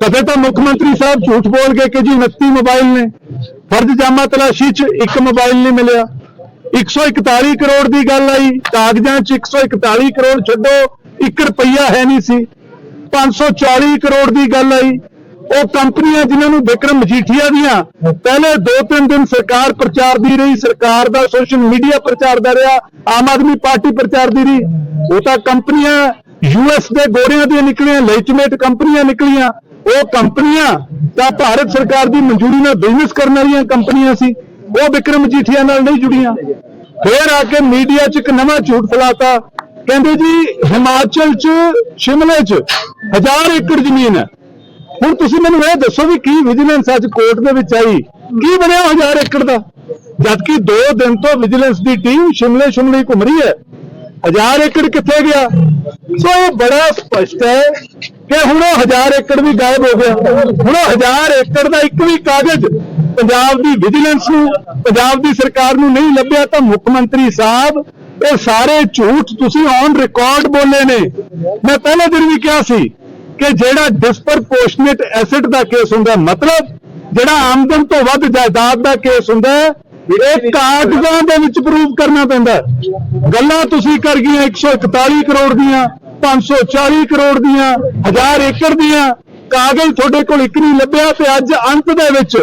ਕਦੇ ਤਾਂ ਮੁੱਖ ਮੰਤਰੀ ਸਾਹਿਬ ਝੂਠ ਬੋਲ ਗਏ ਕਿ ਜੀ 29 ਮੋਬਾਈਲ ਨੇ। ਫਰਜ਼ ਜਾਮਾ ਤਲਾਸ਼ੀ 'ਚ ਇੱਕ ਮੋਬਾਈਲ ਨਹੀਂ ਮਿਲਿਆ। 141 ਕਰੋੜ ਦੀ ਗੱਲ ਆਈ, ਕਾਗਜ਼ਾਂ 'ਚ 141 ਕਰੋੜ ਛੱਡੋ 1 ਰੁਪਈਆ ਹੈ ਨਹੀਂ ਸੀ। 540 ਕਰੋੜ ਦੀ ਗੱਲ ਆਈ। ਉਹ ਕੰਪਨੀਆਂ ਜਿਨ੍ਹਾਂ ਨੂੰ ਵਿਕਰਮ ਮਜੀਠੀਆ ਦੀਆਂ। ਪਹਿਲੇ 2-3 ਦਿਨ ਸਰਕਾਰ ਪ੍ਰਚਾਰਦੀ ਰਹੀ, ਸਰਕਾਰ ਦਾ ਸੋਸ਼ਲ ਮੀਡੀਆ ਪ੍ਰਚਾਰਦਾ ਰਿਹਾ, ਆਮ ਆਦਮੀ ਪਾਰਟੀ ਪ੍ਰਚਾਰਦੀ ਰਹੀ। ਉਹ ਤਾਂ ਕੰਪਨੀਆਂ ਯੂਐਸ ਦੇ ਗੋਰਿਆਂ ਦੀਆਂ ਨਿਕਲੀਆਂ ਲੈਜੀਟੀਮੇਟ ਕੰਪਨੀਆਂ ਨਿਕਲੀਆਂ। ਉਹ ਕੰਪਨੀਆਂ ਤਾਂ ਭਾਰਤ ਸਰਕਾਰ ਦੀ ਮਨਜ਼ੂਰੀ ਨਾਲ ਬਿਜ਼ਨਸ ਕਰਨ ਵਾਲੀਆਂ ਕੰਪਨੀਆਂ ਸੀ। ਉਹ ਵਿਕਰਮ ਮਜੀਠੀਆ ਨਾਲ ਨਹੀਂ ਜੁੜੀਆਂ। ਫੇਰ ਆ ਕੇ ਮੀਡੀਆ 'ਚ ਇੱਕ ਨਵਾਂ ਝੂਠ ਫੈਲਾਤਾ। ਕਹਿੰਦੇ ਜੀ, ਹਿਮਾਚਲ 'ਚ, ਸ਼ਿਮਲੇ 'ਚ ਹਜ਼ਾਰ ਏਕੜ ਜ਼ਮੀਨ ਹੈ। ਹੁਣ ਤੁਸੀਂ ਮੈਨੂੰ ਇਹ ਦੱਸੋ ਵੀ ਕੀ ਵਿਜੀਲੈਂਸ ਅੱਜ ਕੋਰਟ ਦੇ ਵਿੱਚ ਆਈ? ਕੀ ਬਣਿਆ ਹਜ਼ਾਰ ਏਕੜ ਦਾ? ਜਦਕਿ 2 ਦਿਨ ਤੋਂ ਵਿਜੀਲੈਂਸ ਦੀ ਟੀਮ ਸ਼ਿਮਲੇ ਸ਼ਿਮਲੇ ਘੁੰਮ ਰਹੀ ਹੈ। ਹਜ਼ਾਰ ਏਕੜ ਕਿੱਥੇ ਗਿਆ? ਸੋ ਇਹ ਬੜਾ ਸਪਸ਼ਟ ਹੈ ਕਿ ਹੁਣ ਉਹ ਹਜ਼ਾਰ ਏਕੜ ਵੀ ਗਾਇਬ ਹੋ ਗਿਆ। ਹੁਣ ਉਹ ਹਜ਼ਾਰ ਏਕੜ ਦਾ ਇੱਕ ਵੀ ਕਾਗਜ਼ ਪੰਜਾਬ ਦੀ ਵਿਜੀਲੈਂਸ ਨੂੰ, ਪੰਜਾਬ ਦੀ ਸਰਕਾਰ ਨੂੰ ਨਹੀਂ ਲੱਭਿਆ ਤਾਂ ਮੁੱਖ ਮੰਤਰੀ ਸਾਹਿਬ, ਇਹ ਸਾਰੇ ਝੂਠ ਤੁਸੀਂ ਔਨ ਰਿਕਾਰਡ ਬੋਲੇ ਨੇ। ਮੈਂ ਪਹਿਲੇ ਦਿਨ ਵੀ ਕਿਹਾ ਸੀ ਕਿ ਜਿਹੜਾ ਡਿਸਪਰਪੋਰਸ਼ਨੇਟ ਐਸੈਟ ਦਾ ਕੇਸ ਹੁੰਦਾ ਮਤਲਬ ਜਿਹੜਾ ਆਮਦਨ ਤੋਂ ਵੱਧ ਜਾਇਦਾਦ ਦਾ ਕੇਸ ਹੁੰਦਾ ਇਹ ਕਾਗਜ਼ਾਂ ਦੇ ਵਿੱਚ ਪ੍ਰੂਵ ਕਰਨਾ ਪੈਂਦਾ ਗੱਲਾਂ ਤੁਸੀਂ ਕਰ ਗਈਆਂ 141 ਕਰੋੜ ਦੀਆਂ 540 ਕਰੋੜ ਦੀਆਂ 1000 ਏਕੜ ਦੀਆਂ। ਕਾਗਜ਼ ਤੁਹਾਡੇ ਕੋਲ ਇੱਕ ਨਹੀਂ ਲੱਭਿਆ ਤੇ ਅੱਜ ਅੰਤ ਦੇ ਵਿੱਚ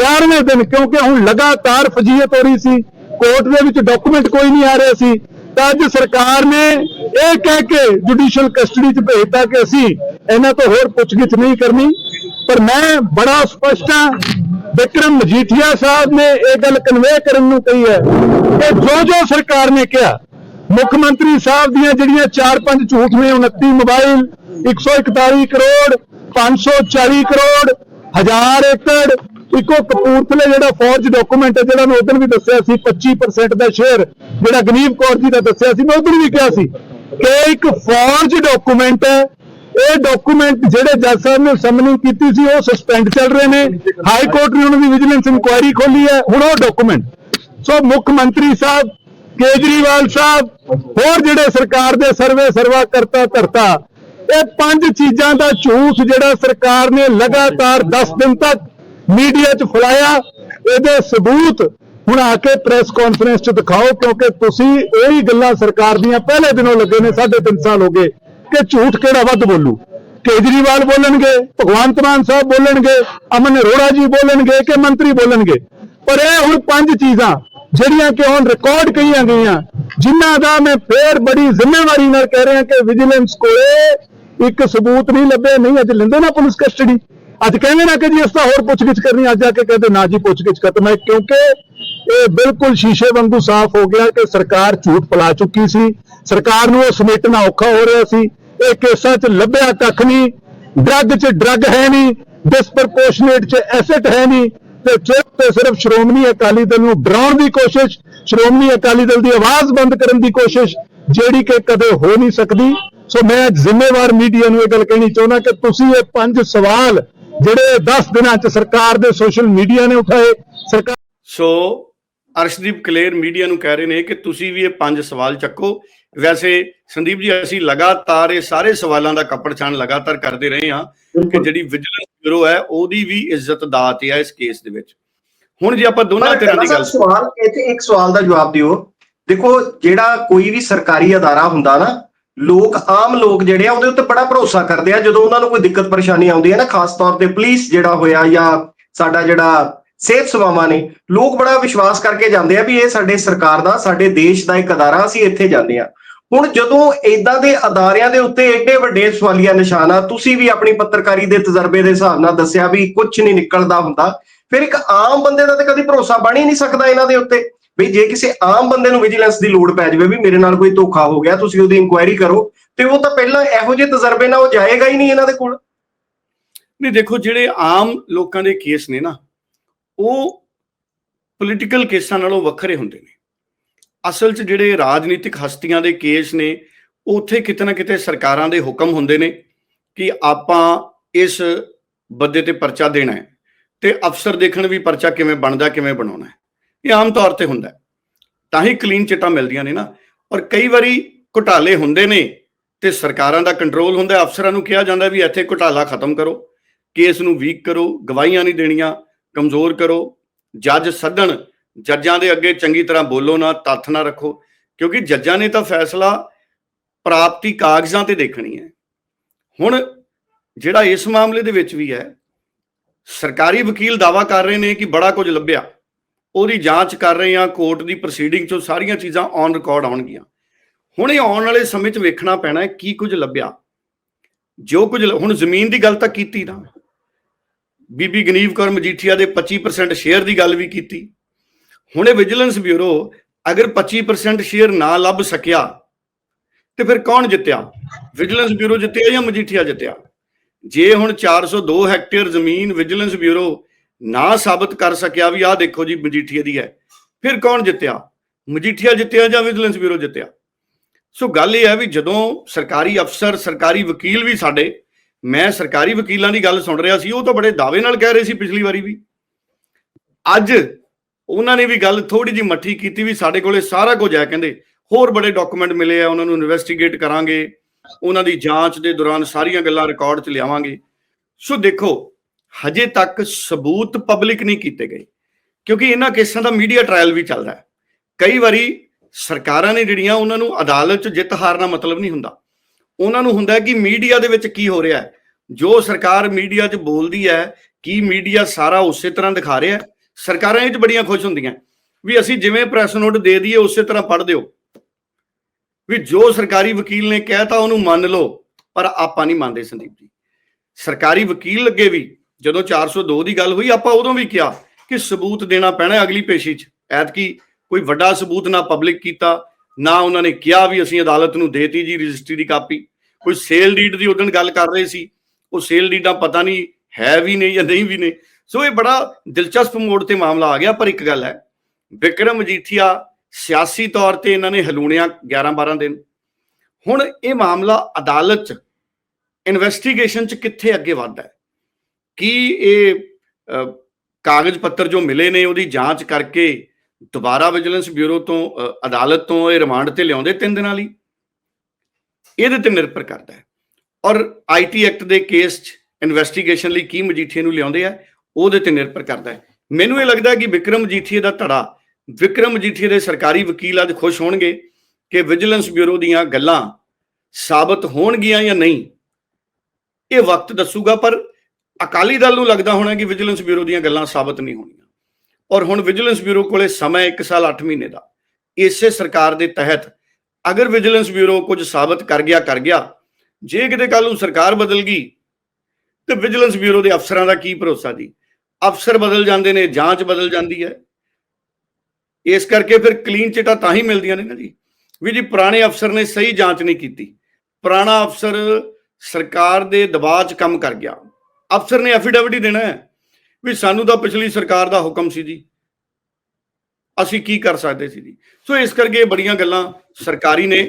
11ਵੇਂ ਦਿਨ, ਕਿਉਂਕਿ ਹੁਣ ਲਗਾਤਾਰ ਫਜੀਅਤ ਹੋ ਰਹੀ ਸੀ, ਕੋਰਟ ਦੇ ਵਿੱਚ ਡਾਕੂਮੈਂਟ ਕੋਈ ਨਹੀਂ ਆ ਰਿਹਾ ਸੀ। ਤਾਂ ਅੱਜ ਸਰਕਾਰ ਨੇ ਇਹ ਕਹਿ ਕੇ ਜੁਡੀਸ਼ੀਅਲ ਕਸਟਡੀ 'ਚ ਭੇਜਤਾ ਕਿ ਅਸੀਂ ਇਹਨਾਂ ਤੋਂ ਹੋਰ ਪੁੱਛਗਿੱਛ ਨਹੀਂ ਕਰਨੀ। ਪਰ ਮੈਂ ਬੜਾ ਸਪਸ਼ਟ ਹਾਂ, ਵਿਕਰਮ ਮਜੀਠੀਆ ਸਾਹਿਬ ਨੇ ਇਹ ਗੱਲ ਕਨਵੇ ਕਰਨ ਨੂੰ ਕਹੀ ਹੈ ਕਿ ਜੋ ਜੋ ਸਰਕਾਰ ਨੇ ਕਿਹਾ, ਮੁੱਖ ਮੰਤਰੀ ਸਾਹਿਬ ਦੀਆਂ ਜਿਹੜੀਆਂ 4-5 ਝੂਠ ਨੇ 29 ਮੋਬਾਈਲ 141 ਕਰੋੜ 540 ਕਰੋੜ, ਹਜ਼ਾਰ ਏਕੜ, ਇੱਕੋ ਕਪੂਰਥਲੇ ਜਿਹੜਾ ਫੌਜ ਡਾਕੂਮੈਂਟ ਹੈ, ਜਿਹੜਾ ਮੈਂ ਉਦੋਂ ਵੀ ਦੱਸਿਆ ਸੀ 25% ਦਾ ਸ਼ੇਅਰ ਜਿਹੜਾ ਗਨੀਵ ਕੌਰ ਜੀ ਦਾ ਦੱਸਿਆ ਸੀ, ਮੈਂ ਉਦੋਂ ਵੀ ਕਿਹਾ ਸੀ ਕਿ ਇੱਕ ਫੌਜ ਡਾਕੂਮੈਂਟ ਹੈ ਇਹ ਡਾਕੂਮੈਂਟ ਜਿਹੜੇ ਜੱਜ ਸਾਹਿਬ ਨੇ ਸਮਨਿੰਗ ਕੀਤੀ ਸੀ, ਉਹ ਸਸਪੈਂਡ ਚੱਲ ਰਹੇ ਨੇ। ਹਾਈ ਕੋਰਟ ਨੇ ਉਹਨਾਂ ਦੀ ਵਿਜੀਲੈਂਸ ਇਨਕੁਆਇਰੀ ਖੋਲੀ ਹੈ। ਹੁਣ ਉਹ ਡਾਕੂਮੈਂਟ ਸੋ ਮੁੱਖ ਮੰਤਰੀ ਸਾਹਿਬ, ਕੇਜਰੀਵਾਲ ਸਾਹਿਬ, ਹੋਰ ਜਿਹੜੇ ਸਰਕਾਰ ਦੇ ਸਰਵੇ ਸਰਵਾ ਕਰਤਾ ਧਰਤਾ, ਇਹ ਪੰਜ ਚੀਜ਼ਾਂ ਦਾ ਝੂਠ ਜਿਹੜਾ ਸਰਕਾਰ ਨੇ ਲਗਾਤਾਰ 10 ਦਿਨ ਤੱਕ ਮੀਡੀਆ 'ਚ ਫੈਲਾਇਆ, ਇਹਦੇ ਸਬੂਤ ਹੁਣ ਆ ਕੇ ਪ੍ਰੈਸ ਕਾਨਫਰੰਸ 'ਚ ਦਿਖਾਓ, ਕਿਉਂਕਿ ਤੁਸੀਂ ਇਹੀ ਗੱਲਾਂ ਸਰਕਾਰ ਦੀਆਂ ਪਹਿਲੇ ਦਿਨੋਂ ਲੱਗੇ ਨੇ, ਸਾਢੇ ਤਿੰਨ ਸਾਲ ਹੋ ਗਏ। ਕਿ ਝੂਠ ਕਿਹੜਾ ਵੱਧ ਬੋਲੂ? ਕੇਜਰੀਵਾਲ ਬੋਲਣਗੇ, ਭਗਵੰਤ ਮਾਨ ਸਾਹਿਬ ਬੋਲਣਗੇ, ਅਮਨ ਅਰੋੜਾ ਜੀ ਬੋਲਣਗੇ ਕਿ ਮੰਤਰੀ ਬੋਲਣਗੇ? ਪਰ ਇਹ ਹੁਣ ਪੰਜ ਚੀਜ਼ਾਂ ਜਿਹੜੀਆਂ ਕਿ ਹੁਣ ਰਿਕਾਰਡ ਕਹੀਆਂ ਗਈਆਂ, ਜਿਨ੍ਹਾਂ ਦਾ ਮੈਂ ਫੇਰ ਬੜੀ ਜ਼ਿੰਮੇਵਾਰੀ ਨਾਲ ਕਹਿ ਰਿਹਾ ਕਿ ਵਿਜੀਲੈਂਸ ਕੋਲੇ ਇੱਕ ਸਬੂਤ ਨਹੀਂ ਲੱਭੇ ਨਹੀਂ, ਅੱਜ ਲੈਂਦੇ ਨਾ ਪੁਲਿਸ ਕਸਟਡੀ ਅੱਜ ਕਹਿੰਦੇ ਨਾ ਕਿ ਜੀ ਇਸ ਦਾ ਹੋਰ ਪੁੱਛਗਿੱਛ ਕਰਨੀ ਅੱਜ ਆ ਕੇ ਕਹਿੰਦੇ ਨਾ ਜੀ ਪੁੱਛਗਿੱਛ ਖਤਮ ਹੈ, ਕਿਉਂਕਿ ਇਹ ਬਿਲਕੁਲ ਸ਼ੀਸ਼ੇ ਵਾਂਗੂ ਸਾਫ਼ ਹੋ ਗਿਆ ਕਿ ਸਰਕਾਰ ਝੂਠ ਫੈਲਾ ਚੁੱਕੀ ਸੀ, ਸਰਕਾਰ ਨੂੰ ਉਹ ਸਮੇਟਣਾ ਔਖਾ ਹੋ ਰਿਹਾ ਸੀ। ਇਹ ਕੇਸਾਂ 'ਚ ਲੱਭਿਆ ਕੱਖ ਨਹੀਂ, ਡਰੱਗ 'ਚ ਡਰੱਗ ਹੈ ਨਹੀਂ ਡਿਸਪਰਪੋਰਸ਼ਨੇਟ 'ਚ ਐਸੈਟ ਹੈ ਨਹੀਂ, ਤੇ ਸਿਰਫ ਤੇ ਸਿਰਫ ਸ਼੍ਰੋਮਣੀ ਅਕਾਲੀ ਦਲ ਨੂੰ ਡਰਾਉਣ ਦੀ ਕੋਸ਼ਿਸ਼, ਸ਼੍ਰੋਮਣੀ ਅਕਾਲੀ ਦਲ ਦੀ ਆਵਾਜ਼ ਬੰਦ ਕਰਨ ਦੀ ਕੋਸ਼ਿਸ਼, ਜਿਹੜੀ ਕਿ ਕਦੇ ਹੋ ਨਹੀਂ ਸਕਦੀ। ਸੋ ਮੈਂ ਜ਼ਿੰਮੇਵਾਰ ਮੀਡੀਆ ਨੂੰ ਇਹ ਗੱਲ ਕਹਿਣੀ ਚਾਹੁੰਦਾ ਕਿ ਤੁਸੀਂ ਇਹ ਪੰਜ ਸਵਾਲ ਜਿਹੜੇ 10 ਦਿਨਾਂ 'ਚ ਸਰਕਾਰ ਦੇ ਸੋਸ਼ਲ ਮੀਡੀਆ ਨੇ ਉਠਾਏ, ਸਰਕਾਰ ਸੋ ਅਰਸ਼ਦੀਪ ਕਲੇਰ ਮੀਡੀਆ ਨੂੰ ਕਹਿ ਰਹੇ ਨੇ ਕਿ ਤੁਸੀਂ ਵੀ ਇਹ ਪੰਜ ਸਵਾਲ ਚੱਕੋ। ਵੈਸੇ ਸੰਦੀਪ ਜੀ ਅਸੀਂ ਲਗਾਤਾਰ ਇਹ ਸਾਰੇ ਸਵਾਲਾਂ ਦਾ ਕੱਪੜ ਛਾਣ ਲਗਾਤਾਰ ਕਰਦੇ ਰਹੇ ਹਾਂ ਕਿ ਜਿਹੜੀ ਵਿਜੀਲੈਂਸ ਬਿਊਰੋ ਹੈ ਉਹਦੀ ਵੀ ਇੱਜ਼ਤ ਦਾਤ ਹੈ ਇਸ ਕੇਸ ਦੇ ਵਿੱਚ। ਹੁਣ ਜੇ ਆਪਾਂ ਦੋਨਾਂ ਧਿਰਾਂ ਦੀ ਗੱਲ ਸਵਾਲ ਇੱਥੇ ਇੱਕ ਸਵਾਲ ਦਾ ਜਵਾਬ ਦਿਓ। ਦੇਖੋ ਜਿਹੜਾ ਕੋਈ ਵੀ ਸਰਕਾਰੀ ਅਦਾਰਾ ਹੁੰਦਾ ਨਾ ਲੋਕ ਆਮ ਲੋਕ ਜਿਹੜੇ ਆ ਉਹਦੇ ਉੱਤੇ ਬੜਾ ਭਰੋਸਾ ਕਰਦੇ ਆ। ਜਦੋਂ ਉਹਨਾਂ ਨੂੰ ਕੋਈ ਦਿੱਕਤ ਪਰੇਸ਼ਾਨੀ ਆਉਂਦੀ ਹੈ ਨਾ ਖਾਸ ਤੌਰ ਤੇ ਪੁਲਿਸ ਜਿਹੜਾ ਹੋਇਆ ਜਾਂ ਸਾਡਾ ਜਿਹੜਾ ਸਿਹਤ ਸੇਵਾਵਾਂ ਨੇ। ਲੋਕ ਬੜਾ ਵਿਸ਼ਵਾਸ ਕਰਕੇ ਜਾਂਦੇ ਆ ਵੀ ਇਹ ਸਾਡੇ ਸਰਕਾਰ ਦਾ, ਸਾਡੇ ਦੇਸ਼ ਦਾ ਇੱਕ ਅਦਾਰਾ ਅਸੀਂ ਇੱਥੇ ਜਾਂਦੇ ਆ। ਹੁਣ ਜਦੋਂ ਇਦਾਂ ਦੇ ਅਦਾਰਿਆਂ ਦੇ ਉੱਤੇ ਏਡੇ ਵੱਡੇ ਸਵਾਲੀਆ ਨਿਸ਼ਾਨ ਆ, ਤੁਸੀਂ ਵੀ ਆਪਣੀ ਪੱਤਰਕਾਰੀ ਦੇ ਤਜਰਬੇ ਦੇ ਹਿਸਾਬ ਨਾਲ ਦੱਸਿਆ ਵੀ ਕੁਝ ਨਹੀਂ ਨਿਕਲਦਾ ਹੁੰਦਾ। ਫਿਰ ਇੱਕ ਆਮ ਬੰਦੇ ਦਾ ਤੇ ਕਦੀ ਭਰੋਸਾ ਬਣ ਹੀ ਨਹੀਂ ਸਕਦਾ ਇਹਨਾਂ ਦੇ ਉੱਤੇ। ਵੀ ਜੇ ਕਿਸੇ ਆਮ ਬੰਦੇ ਨੂੰ ਵਿਜੀਲੈਂਸ ਦੀ ਲੋੜ ਪੈ ਜਾਵੇ ਵੀ ਮੇਰੇ ਨਾਲ ਕੋਈ ਧੋਖਾ ਹੋ ਗਿਆ, ਤੁਸੀਂ ਉਹਦੀ ਇਨਕੁਆਇਰੀ ਕਰੋ, ਤੇ ਉਹ ਤਾਂ ਪਹਿਲਾਂ ਇਹੋ ਜਿਹੇ ਤਜਰਬੇ ਨਾਲ ਉਹ ਜਾਏਗਾ ਹੀ ਨਹੀਂ ਇਹਨਾਂ ਦੇ ਕੋਲ। ਨਹੀਂ, ਦੇਖੋ, ਜਿਹੜੇ ਆਮ ਲੋਕਾਂ ਦੇ ਕੇਸ ਨੇ ਨਾ ਉਹ ਪੋਲੀਟੀਕਲ ਕੇਸਾਂ ਨਾਲੋਂ ਵੱਖਰੇ ਹੁੰਦੇ ਨੇ। ਅਸਲ 'ਚ ਜਿਹੜੇ ਰਾਜਨੀਤਿਕ ਹਸਤੀਆਂ ਦੇ ਕੇਸ ਨੇ ਉੱਥੇ ਕਿਤੇ ਨਾ ਕਿਤੇ ਸਰਕਾਰਾਂ ਦੇ ਹੁਕਮ ਹੁੰਦੇ ਨੇ ਕਿ ਆਪਾਂ ਇਸ ਬੰਦੇ ਤੇ ਪਰਚਾ ਦੇਣਾ ਹੈ ਤੇ ਅਫਸਰ ਦੇਖਣ ਵੀ ਪਰਚਾ ਕਿਵੇਂ ਬਣਦਾ, ਕਿਵੇਂ ਬਣਾਉਣਾ ਹੈ। ਇਹ ਆਮ ਤੌਰ ਤੇ ਹੁੰਦਾ ਤਾਂ ਹੀ ਕਲੀਨ ਚਿੱਟਾਂ ਮਿਲਦੀਆਂ ਨੇ ਨਾ। ਔਰ ਕਈ ਵਾਰੀ ਘੁਟਾਲੇ ਹੁੰਦੇ ਨੇ ਤੇ ਸਰਕਾਰਾਂ ਦਾ ਕੰਟਰੋਲ ਹੁੰਦਾ ਅਫਸਰਾਂ ਨੂੰ ਕਿਹਾ ਜਾਂਦਾ ਵੀ ਇੱਥੇ ਘੁਟਾਲਾ ਖਤਮ ਕਰੋ ਕੇਸ ਨੂੰ ਵੀਕ ਕਰੋ, ਗਵਾਹੀਆਂ ਨਹੀਂ ਦੇਣੀਆਂ। ਕਮਜ਼ੋਰ ਕਰੋ, ਜੱਜ ਸੱਦਣ, ਜੱਜਾਂ ਦੇ ਅੱਗੇ ਚੰਗੀ ਤਰ੍ਹਾਂ ਬੋਲੋ ਨਾ, ਤੱਥ ਨਾ ਰੱਖੋ, ਕਿਉਂਕਿ ਜੱਜਾਂ ਨੇ ਤਾਂ ਫੈਸਲਾ ਪ੍ਰਾਪਤੀ ਕਾਗਜ਼ਾਂ ਤੇ ਦੇਖਣੀ ਹੈ। ਹੁਣ ਜਿਹੜਾ ਇਸ ਮਾਮਲੇ ਦੇ ਵਿੱਚ ਵੀ ਹੈ, ਸਰਕਾਰੀ ਵਕੀਲ ਦਾਵਾ ਕਰ ਰਹੇ ਨੇ ਕਿ ਬੜਾ ਕੁਝ ਲੱਭਿਆ। ਉਹਦੀ ਜਾਂਚ ਕਰ ਰਹੇ ਆ ਕੋਰਟ ਦੀ ਪ੍ਰੋਸੀਡਿੰਗ ਚੋਂ ਸਾਰੀਆਂ ਚੀਜ਼ਾਂ ਔਨ ਰਿਕਾਰਡ ਆਉਣਗੀਆਂ। ਹੁਣ ਇਹ ਆਉਣ ਵਾਲੇ ਸਮੇਂ 'ਚ ਵੇਖਣਾ ਪੈਣਾ ਹੈ ਕੀ ਕੁਝ ਲੱਭਿਆ। ਜੋ ਕੁਝ ਹੁਣ ਜ਼ਮੀਨ ਦੀ ਗੱਲ ਤਾਂ ਕੀਤੀ ਨਾ ਬੀਬੀ ਗਨੀਵ ਕੌਰ ਮਜੀਠੀਆ ਦੇ 25% ਸ਼ੇਅਰ ਦੀ ਗੱਲ ਵੀ ਕੀਤੀ। ਹੁਣ ਇਹ ਵਿਜੀਲੈਂਸ ਬਿਊਰੋ ਅਗਰ 25% ਸ਼ੇਅਰ ਨਾ ਲੱਭ ਸਕਿਆ, ਤੇ ਫਿਰ ਕੌਣ ਜਿੱਤਿਆ? ਵਿਜੀਲੈਂਸ ਬਿਊਰੋ ਜਿੱਤਿਆ ਜਾਂ ਮਜੀਠੀਆ ਜਿੱਤਿਆ? ਜੇ ਹੁਣ 402 ਹੈਕਟੇਅਰ ਜ਼ਮੀਨ ਵਿਜੀਲੈਂਸ ਬਿਊਰੋ ਨਾ ਸਾਬਤ ਕਰ ਸਕਿਆ ਵੀ, ਆਹ ਦੇਖੋ ਜੀ ਮਜੀਠੀਆ ਦੀ ਹੈ, ਫਿਰ ਕੌਣ ਜਿੱਤਿਆ? ਮਜੀਠੀਆ ਜਿੱਤਿਆ ਜਾਂ ਵਿਜੀਲੈਂਸ ਬਿਊਰੋ ਜਿੱਤਿਆ? ਸੋ ਗੱਲ ਇਹ ਹੈ ਵੀ ਜਦੋਂ ਸਰਕਾਰੀ ਅਫਸਰ, ਸਰਕਾਰੀ ਵਕੀਲ ਵੀ ਸਾਡੇ ਮੈਂ ਸਰਕਾਰੀ ਵਕੀਲਾਂ ਦੀ ਗੱਲ ਸੁਣ ਰਿਹਾ ਸੀ, ਉਹ ਤਾਂ ਬੜੇ ਦਾਅਵੇ ਨਾਲ ਕਹਿ ਰਹੇ ਸੀ ਪਿਛਲੀ ਵਾਰੀ ਵੀ। ਅੱਜ ਉਹਨਾਂ ਨੇ ਵੀ ਗੱਲ ਥੋੜੀ ਜਿਹੀ ਮੱਠੀ ਕੀਤੀ ਵੀ ਸਾਡੇ ਕੋਲੇ ਸਾਰਾ ਕੁਝ ਹੈ, ਕਹਿੰਦੇ ਹੋਰ ਬੜੇ ਡਾਕੂਮੈਂਟ ਮਿਲੇ ਆ, ਉਹਨਾਂ ਨੂੰ ਇਨਵੈਸਟੀਗੇਟ ਕਰਾਂਗੇ, ਉਹਨਾਂ ਦੀ ਜਾਂਚ ਦੇ ਦੌਰਾਨ ਸਾਰੀਆਂ ਗੱਲਾਂ ਰਿਕਾਰਡ 'ਚ ਲਿਆਵਾਂਗੇ। ਸੋ ਦੇਖੋ, ਹਜੇ ਤੱਕ ਸਬੂਤ ਪਬਲਿਕ ਨਹੀਂ ਕੀਤੇ ਗਏ, ਕਿਉਂਕਿ ਇਹਨਾਂ ਕੇਸਾਂ ਦਾ ਮੀਡੀਆ ਟ੍ਰਾਇਲ ਵੀ ਚੱਲਦਾ ਹੈ। ਕਈ ਵਾਰੀ ਸਰਕਾਰਾਂ ਨੇ ਜਿਹੜੀਆਂ ਉਹਨਾਂ ਨੂੰ ਅਦਾਲਤ 'ਚ ਜਿੱਤ ਹਾਰਨਾ ਮਤਲਬ ਨਹੀਂ ਹੁੰਦਾ। ਉਹਨਾਂ ਨੂੰ ਹੁੰਦਾ ਕਿ ਮੀਡੀਆ ਦੇ ਵਿੱਚ ਕੀ ਹੋ ਰਿਹਾ ਹੈ? ਜੋ ਸਰਕਾਰ ਮੀਡੀਆ 'ਚ ਬੋਲਦੀ ਹੈ, ਕੀ ਮੀਡੀਆ ਸਾਰਾ ਉਸੇ ਤਰ੍ਹਾਂ ਦਿਖਾ ਰਿਹਾ ਸਰਕਾਰਾਂ ਇਹ 'ਚ ਬੜੀਆਂ ਖੁਸ਼ ਹੁੰਦੀਆਂ। ਵੀ ਅਸੀਂ ਜਿਵੇਂ ਪ੍ਰੈਸ ਨੋਟ ਦੇ ਦਈਏ, ਉਸੇ ਤਰ੍ਹਾਂ ਪੜ੍ਹ ਦਿਓ। ਵੀ ਜੋ ਸਰਕਾਰੀ ਵਕੀਲ ਨੇ ਕਹਿਤਾ ਉਹਨੂੰ ਮੰਨ ਲਓ, ਪਰ ਆਪਾਂ ਨਹੀਂ ਮੰਨਦੇ ਸੰਦੀਪ ਜੀ। ਸਰਕਾਰੀ ਵਕੀਲ ਲੱਗੇ ਵੀ, ਜਦੋਂ 402 ਦੀ ਗੱਲ ਹੋਈ, ਆਪਾਂ ਉਦੋਂ ਵੀ ਕਿਹਾ ਕਿ ਸਬੂਤ ਦੇਣਾ ਪੈਣਾ ਅਗਲੀ ਪੇਸ਼ੀ 'ਚ। ਐਤਕੀ ਕੋਈ ਵੱਡਾ ਸਬੂਤ ਨਾ ਪਬਲਿਕ ਕੀਤਾ ਨਾ ਉਹਨਾਂ ਨੇ ਕਿਹਾ ਵੀ ਅਸੀਂ ਅਦਾਲਤ ਨੂੰ ਦੇਤੀ ਜੀ ਰਜਿਸਟਰੀ ਦੀ ਕਾਪੀ। ਕੋਈ ਸੇਲ ਡੀਡ ਦੀ ਉਦੋਂ ਗੱਲ ਕਰ ਰਹੇ ਸੀ। ਉਹ ਸੇਲ ਡੀਡਾਂ ਪਤਾ ਨਹੀਂ ਹੈ ਵੀ ਨਹੀਂ ਜਾਂ ਨਹੀਂ ਵੀ ਨੇ। ਸੋ ਇਹ ਬੜਾ ਦਿਲਚਸਪ ਮੋੜ ਤੇ ਮਾਮਲਾ ਆ ਗਿਆ, ਪਰ ਇੱਕ ਗੱਲ ਹੈ। ਵਿਕਰਮ ਮਜੀਠੀਆ ਸਿਆਸੀ ਤੌਰ ਤੇ ਇਹਨਾਂ ਨੇ ਹਲੂਣਿਆ 11 12 ਦਿਨ। ਹੁਣ ਇਹ ਮਾਮਲਾ ਅਦਾਲਤ ਚ ਇਨਵੈਸਟੀਗੇਸ਼ਨ ਚ ਕਿੱਥੇ ਅੱਗੇ ਵੱਧਦਾ ਹੈ? ਕੀ ਇਹ ਕਾਗਜ਼ ਪੱਤਰ ਜੋ ਮਿਲੇ ਨੇ ਉਹਦੀ ਜਾਂਚ ਕਰਕੇ ਦੁਬਾਰਾ ਵਿਜੀਲੈਂਸ ਬਿਊਰੋ ਤੋਂ ਅਦਾਲਤ ਤੋਂ ਇਹ ਰਿਮਾਂਡ ਤੇ ਲਿਆਉਂਦੇ ਤਿੰਨ ਦਿਨਾਂ ਲਈ। ਇਹਦੇ ਤੇ ਨਿਰਭਰ ਕਰਦਾ ਹੈ। ਔਰ ਆਈਟੀ ਐਕਟ ਦੇ ਕੇਸ 'ਚ ਇਨਵੈਸਟੀਗੇਸ਼ਨ ਲਈ ਕੀ ਮਜੀਠੀਏ ਨੂੰ ਲਿਆਉਂਦੇ ਆ, ਉਹਦੇ ਤੇ ਨਿਰਭਰ ਕਰਦਾ ਹੈ। ਮੈਨੂੰ ਇਹ ਲੱਗਦਾ ਕਿ ਵਿਕਰਮ ਮਜੀਠੀਏ ਦਾ ਧੜਾ, ਵਿਕਰਮ ਮਜੀਠੀਏ ਦੇ ਸਰਕਾਰੀ ਵਕੀਲ ਅੱਜ ਖੁਸ਼ ਹੋਣਗੇ ਕਿ ਵਿਜੀਲੈਂਸ ਬਿਊਰੋ ਦੀਆਂ ਗੱਲਾਂ ਸਾਬਤ ਹੋਣਗੀਆਂ ਜਾਂ ਨਹੀਂ, ਇਹ ਵਕਤ ਦੱਸੂਗਾ, ਪਰ ਅਕਾਲੀ ਦਲ ਨੂੰ ਲੱਗਦਾ ਹੋਣਾ ਕਿ ਵਿਜੀਲੈਂਸ ਬਿਊਰੋ ਦੀਆਂ ਗੱਲਾਂ ਸਾਬਤ ਨਹੀਂ ਹੋਣੀਆਂ ਔਰ ਹੁਣ ਵਿਜੀਲੈਂਸ ਬਿਊਰੋ ਕੋਲੇ ਸਮਾਂ 1 ਸਾਲ 8 ਮਹੀਨੇ ਦਾ। ਇਸੇ ਸਰਕਾਰ ਦੇ ਤਹਿਤ ਅਗਰ ਵਿਜੀਲੈਂਸ ਬਿਊਰੋ ਕੁਝ ਸਾਬਤ ਕਰ ਗਿਆ ਕਰ ਗਿਆ, ਜੇ ਕਿਤੇ ਕੱਲ ਨੂੰ ਸਰਕਾਰ ਬਦਲ ਗਈ, ਤੇ ਵਿਜੀਲੈਂਸ ਬਿਊਰੋ ਦੇ ਅਫਸਰਾਂ ਦਾ ਕੀ ਭਰੋਸਾ ਜੀ? ਅਫਸਰ ਬਦਲ ਜਾਂਦੇ ਨੇ, ਜਾਂਚ ਬਦਲ ਜਾਂਦੀ ਹੈ। ਇਸ ਕਰਕੇ ਫਿਰ ਕਲੀਨ ਚਿਟਾ ਤਾਂ ਹੀ ਮਿਲਦੀਆਂ ਨੇ ਨਾ ਜੀ, ਵੀ ਜੀ ਪੁਰਾਣੇ ਅਫਸਰ ਨੇ ਸਹੀ ਜਾਂਚ ਨਹੀਂ ਕੀਤੀ। ਪੁਰਾਣਾ ਅਫਸਰ ਸਰਕਾਰ ਦੇ ਦਬਾਅ 'ਚ ਕੰਮ ਕਰ ਗਿਆ। ਅਫਸਰ ਨੇ ਐਫੀਡੇਵਿਟ ਹੀ ਦੇਣਾ ਹੈ। ਵੀ ਸਾਨੂੰ ਤਾਂ ਪਿਛਲੀ ਸਰਕਾਰ ਦਾ ਹੁਕਮ ਸੀ ਜੀ। ਅਸੀਂ ਕੀ ਕਰ ਸਕਦੇ ਸੀ ਜੀ? ਸੋ ਇਸ ਕਰਕੇ ਇਹ ਬੜੀਆਂ ਗੱਲਾਂ ਸਰਕਾਰੀ ਨੇ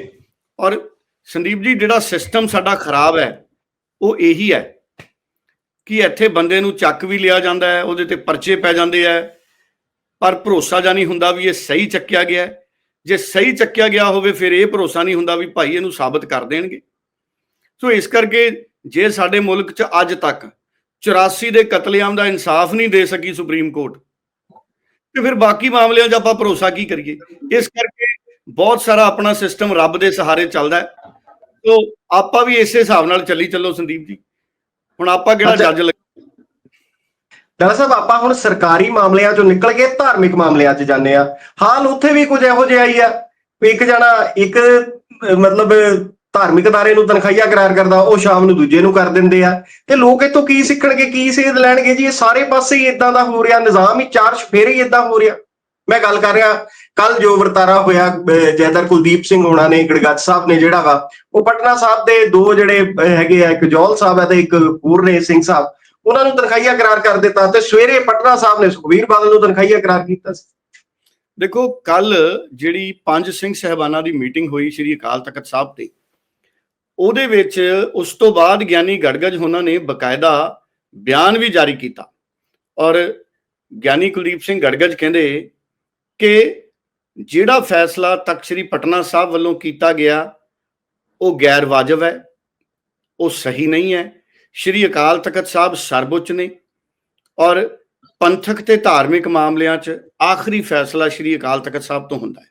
ਔਰ ਸੰਦੀਪ ਜੀ, ਜਿਹੜਾ ਸਿਸਟਮ ਸਾਡਾ ਖਰਾਬ ਹੈ, ਉਹ ਇਹੀ ਹੈ ਕਿ ਇੱਥੇ ਬੰਦੇ ਨੂੰ ਚੱਕ ਵੀ ਲਿਆ ਜਾਂਦਾ ਹੈ, ਉਹਦੇ ਤੇ ਪਰਚੇ ਪੈ ਜਾਂਦੇ ਹੈ, ਪਰ ਭਰੋਸਾ ਜਾਂ ਨਹੀਂ ਹੁੰਦਾ ਵੀ ਇਹ ਸਹੀ ਚੱਕਿਆ ਗਿਆ ਜੇ ਸਹੀ ਚੱਕਿਆ ਗਿਆ ਹੋਵੇ, ਫਿਰ ਇਹ ਭਰੋਸਾ ਨਹੀਂ ਹੁੰਦਾ ਵੀ ਭਾਈ ਇਹਨੂੰ ਸਾਬਤ ਕਰ ਦੇਣਗੇ। ਸੋ ਇਸ ਕਰਕੇ ਜੇ ਸਾਡੇ ਮੁਲਕ 'ਚ ਅੱਜ ਤੱਕ 84 ਦੇ ਕਤਲੇਆਮ ਦਾ ਇਨਸਾਫ ਨਹੀਂ ਦੇ ਸਕੀ ਸੁਪਰੀਮ ਕੋਰਟ। ਤੇ ਫਿਰ ਬਾਕੀ ਮਾਮਲਿਆਂ 'ਚ ਆਪਾਂ ਭਰੋਸਾ ਕੀ ਕਰੀਏ? ਇਸ ਕਰਕੇ ਬਹੁਤ ਸਾਰਾ ਆਪਣਾ ਸਿਸਟਮ ਰੱਬ ਦੇ ਸਹਾਰੇ ਚੱਲਦਾ ਹੈ। ਸੋ ਆਪਾਂ ਵੀ ਇਸੇ ਹਿਸਾਬ ਨਾਲ ਚੱਲੀ ਚੱਲੋ ਸੰਦੀਪ ਜੀ। ਹੁਣ ਆਪਾਂ ਕਿਹੜਾ। ਜੱਜ ਡਾਕਟਰ ਸਾਹਿਬ ਆਪਾਂ ਹੁਣ ਸਰਕਾਰੀ ਮਾਮਲਿਆਂ ਚੋਂ ਨਿਕਲ ਕੇ ਧਾਰਮਿਕ ਮਾਮਲਿਆਂ 'ਚ ਜਾਂਦੇ ਆ ਹਾਲ ਉੱਥੇ ਵੀ ਕੁਝ ਇਹੋ ਜਿਹਾ ਹੀ ਆ ਇੱਕ ਜਣਾ ਇੱਕ ਮਤਲਬ ਧਾਰਮਿਕ ਅਦਾਰੇ ਨੂੰ ਤਨਖਾਹੀਆ ਕਰਾਰ ਕਰਦਾ, ਉਹ ਸ਼ਾਮ ਨੂੰ ਦੂਜੇ ਨੂੰ ਕਰ ਦਿੰਦੇ ਆ। ਤੇ ਲੋਕ ਇਤੋਂ ਕੀ ਸਿੱਖਣਗੇ, ਕੀ ਸੇਧ ਲੈਣਗੇ ਜੀ? ਇਹ ਸਾਰੇ ਪਾਸੇ ਹੀ ਇਦਾਂ ਦਾ ਹੋ ਰਿਹਾ, ਨਿਜ਼ਾਮ ਹੀ ਚਾਰ ਚਫੇਰੇ ਹੀ ਇਦਾਂ ਹੋ ਰਿਹਾ। ਮੈਂ ਗੱਲ ਕਰ ਰਿਹਾ, ਕੱਲ ਜੋ ਵਰਤਾਰਾ ਹੋਇਆ ਜੈਦਰ ਕੁਲਦੀਪ ਸਿੰਘ ਹੋਣਾ ਨੇ, ਗੜਗੱਜ ਸਾਹਿਬ ਨੇ ਜਿਹੜਾ ਵਾ, ਉਹ ਪਟਨਾ ਸਾਹਿਬ ਦੇ ਦੋ ਜਿਹੜੇ ਹੈਗੇ ਆ, ਇੱਕ ਜੋਲ ਸਾਹਿਬ ਹੈ ਤੇ ਇੱਕ ਪੂਰਨੇ ਸਿੰਘ ਸਾਹਿਬ, ਉਹਨਾਂ ਨੂੰ ਤਨਖਾਹੀਆ ਕਰਾਰ ਕਰ ਦਿੱਤਾ ਤੇ ਸਵੇਰੇ ਪਟਨਾ ਸਾਹਿਬ ਨੇ ਸੁਖਬੀਰ ਬਾਦਲ ਨੂੰ ਤਨਖਾਹੀਆ ਕਰਾਰ ਕੀਤਾ ਸੀ। ਦੇਖੋ, ਕੱਲ ਜਿਹੜੀ ਪੰਜ ਸਿੰਘ ਸਹਿਬਾਨਾਂ ਦੀ ਮੀਟਿੰਗ ਹੋਈ, ਸ੍ਰੀ ਅਕਾਲ ਤਖਤ ਸਾਹਿਬ ਤੇ ਉਹਦੇ ਵਿੱਚ ਉਸ ਤੋਂ ਬਾਅਦ ਗਿਆਨੀ ਗੜਗੜ ਉਹਨਾਂ ਨੇ ਬਕਾਇਦਾ ਬਿਆਨ ਵੀ ਜਾਰੀ ਕੀਤਾ। ਔਰ ਗਿਆਨੀ ਕੁਲਦੀਪ ਸਿੰਘ ਗੜਗੜ ਕਹਿੰਦੇ ਕਿ ਜਿਹੜਾ ਫੈਸਲਾ ਤਖਤ ਸ੍ਰੀ ਪਟਨਾ ਸਾਹਿਬ ਵੱਲੋਂ ਕੀਤਾ ਗਿਆ, ਉਹ ਗੈਰ ਵਾਜਬ ਹੈ, ਉਹ ਸਹੀ ਨਹੀਂ ਹੈ। ਸ਼੍ਰੀ ਅਕਾਲ ਤਖਤ ਸਾਹਿਬ ਸਰਵਉੱਚ ਨੇ ਔਰ ਪੰਥਕ ਤੇ ਧਾਰਮਿਕ ਮਾਮਲਿਆਂ 'ਚ ਆਖਰੀ ਫੈਸਲਾ ਸ਼੍ਰੀ ਅਕਾਲ ਤਖਤ ਸਾਹਿਬ ਤੋਂ ਹੁੰਦਾ ਹੈ।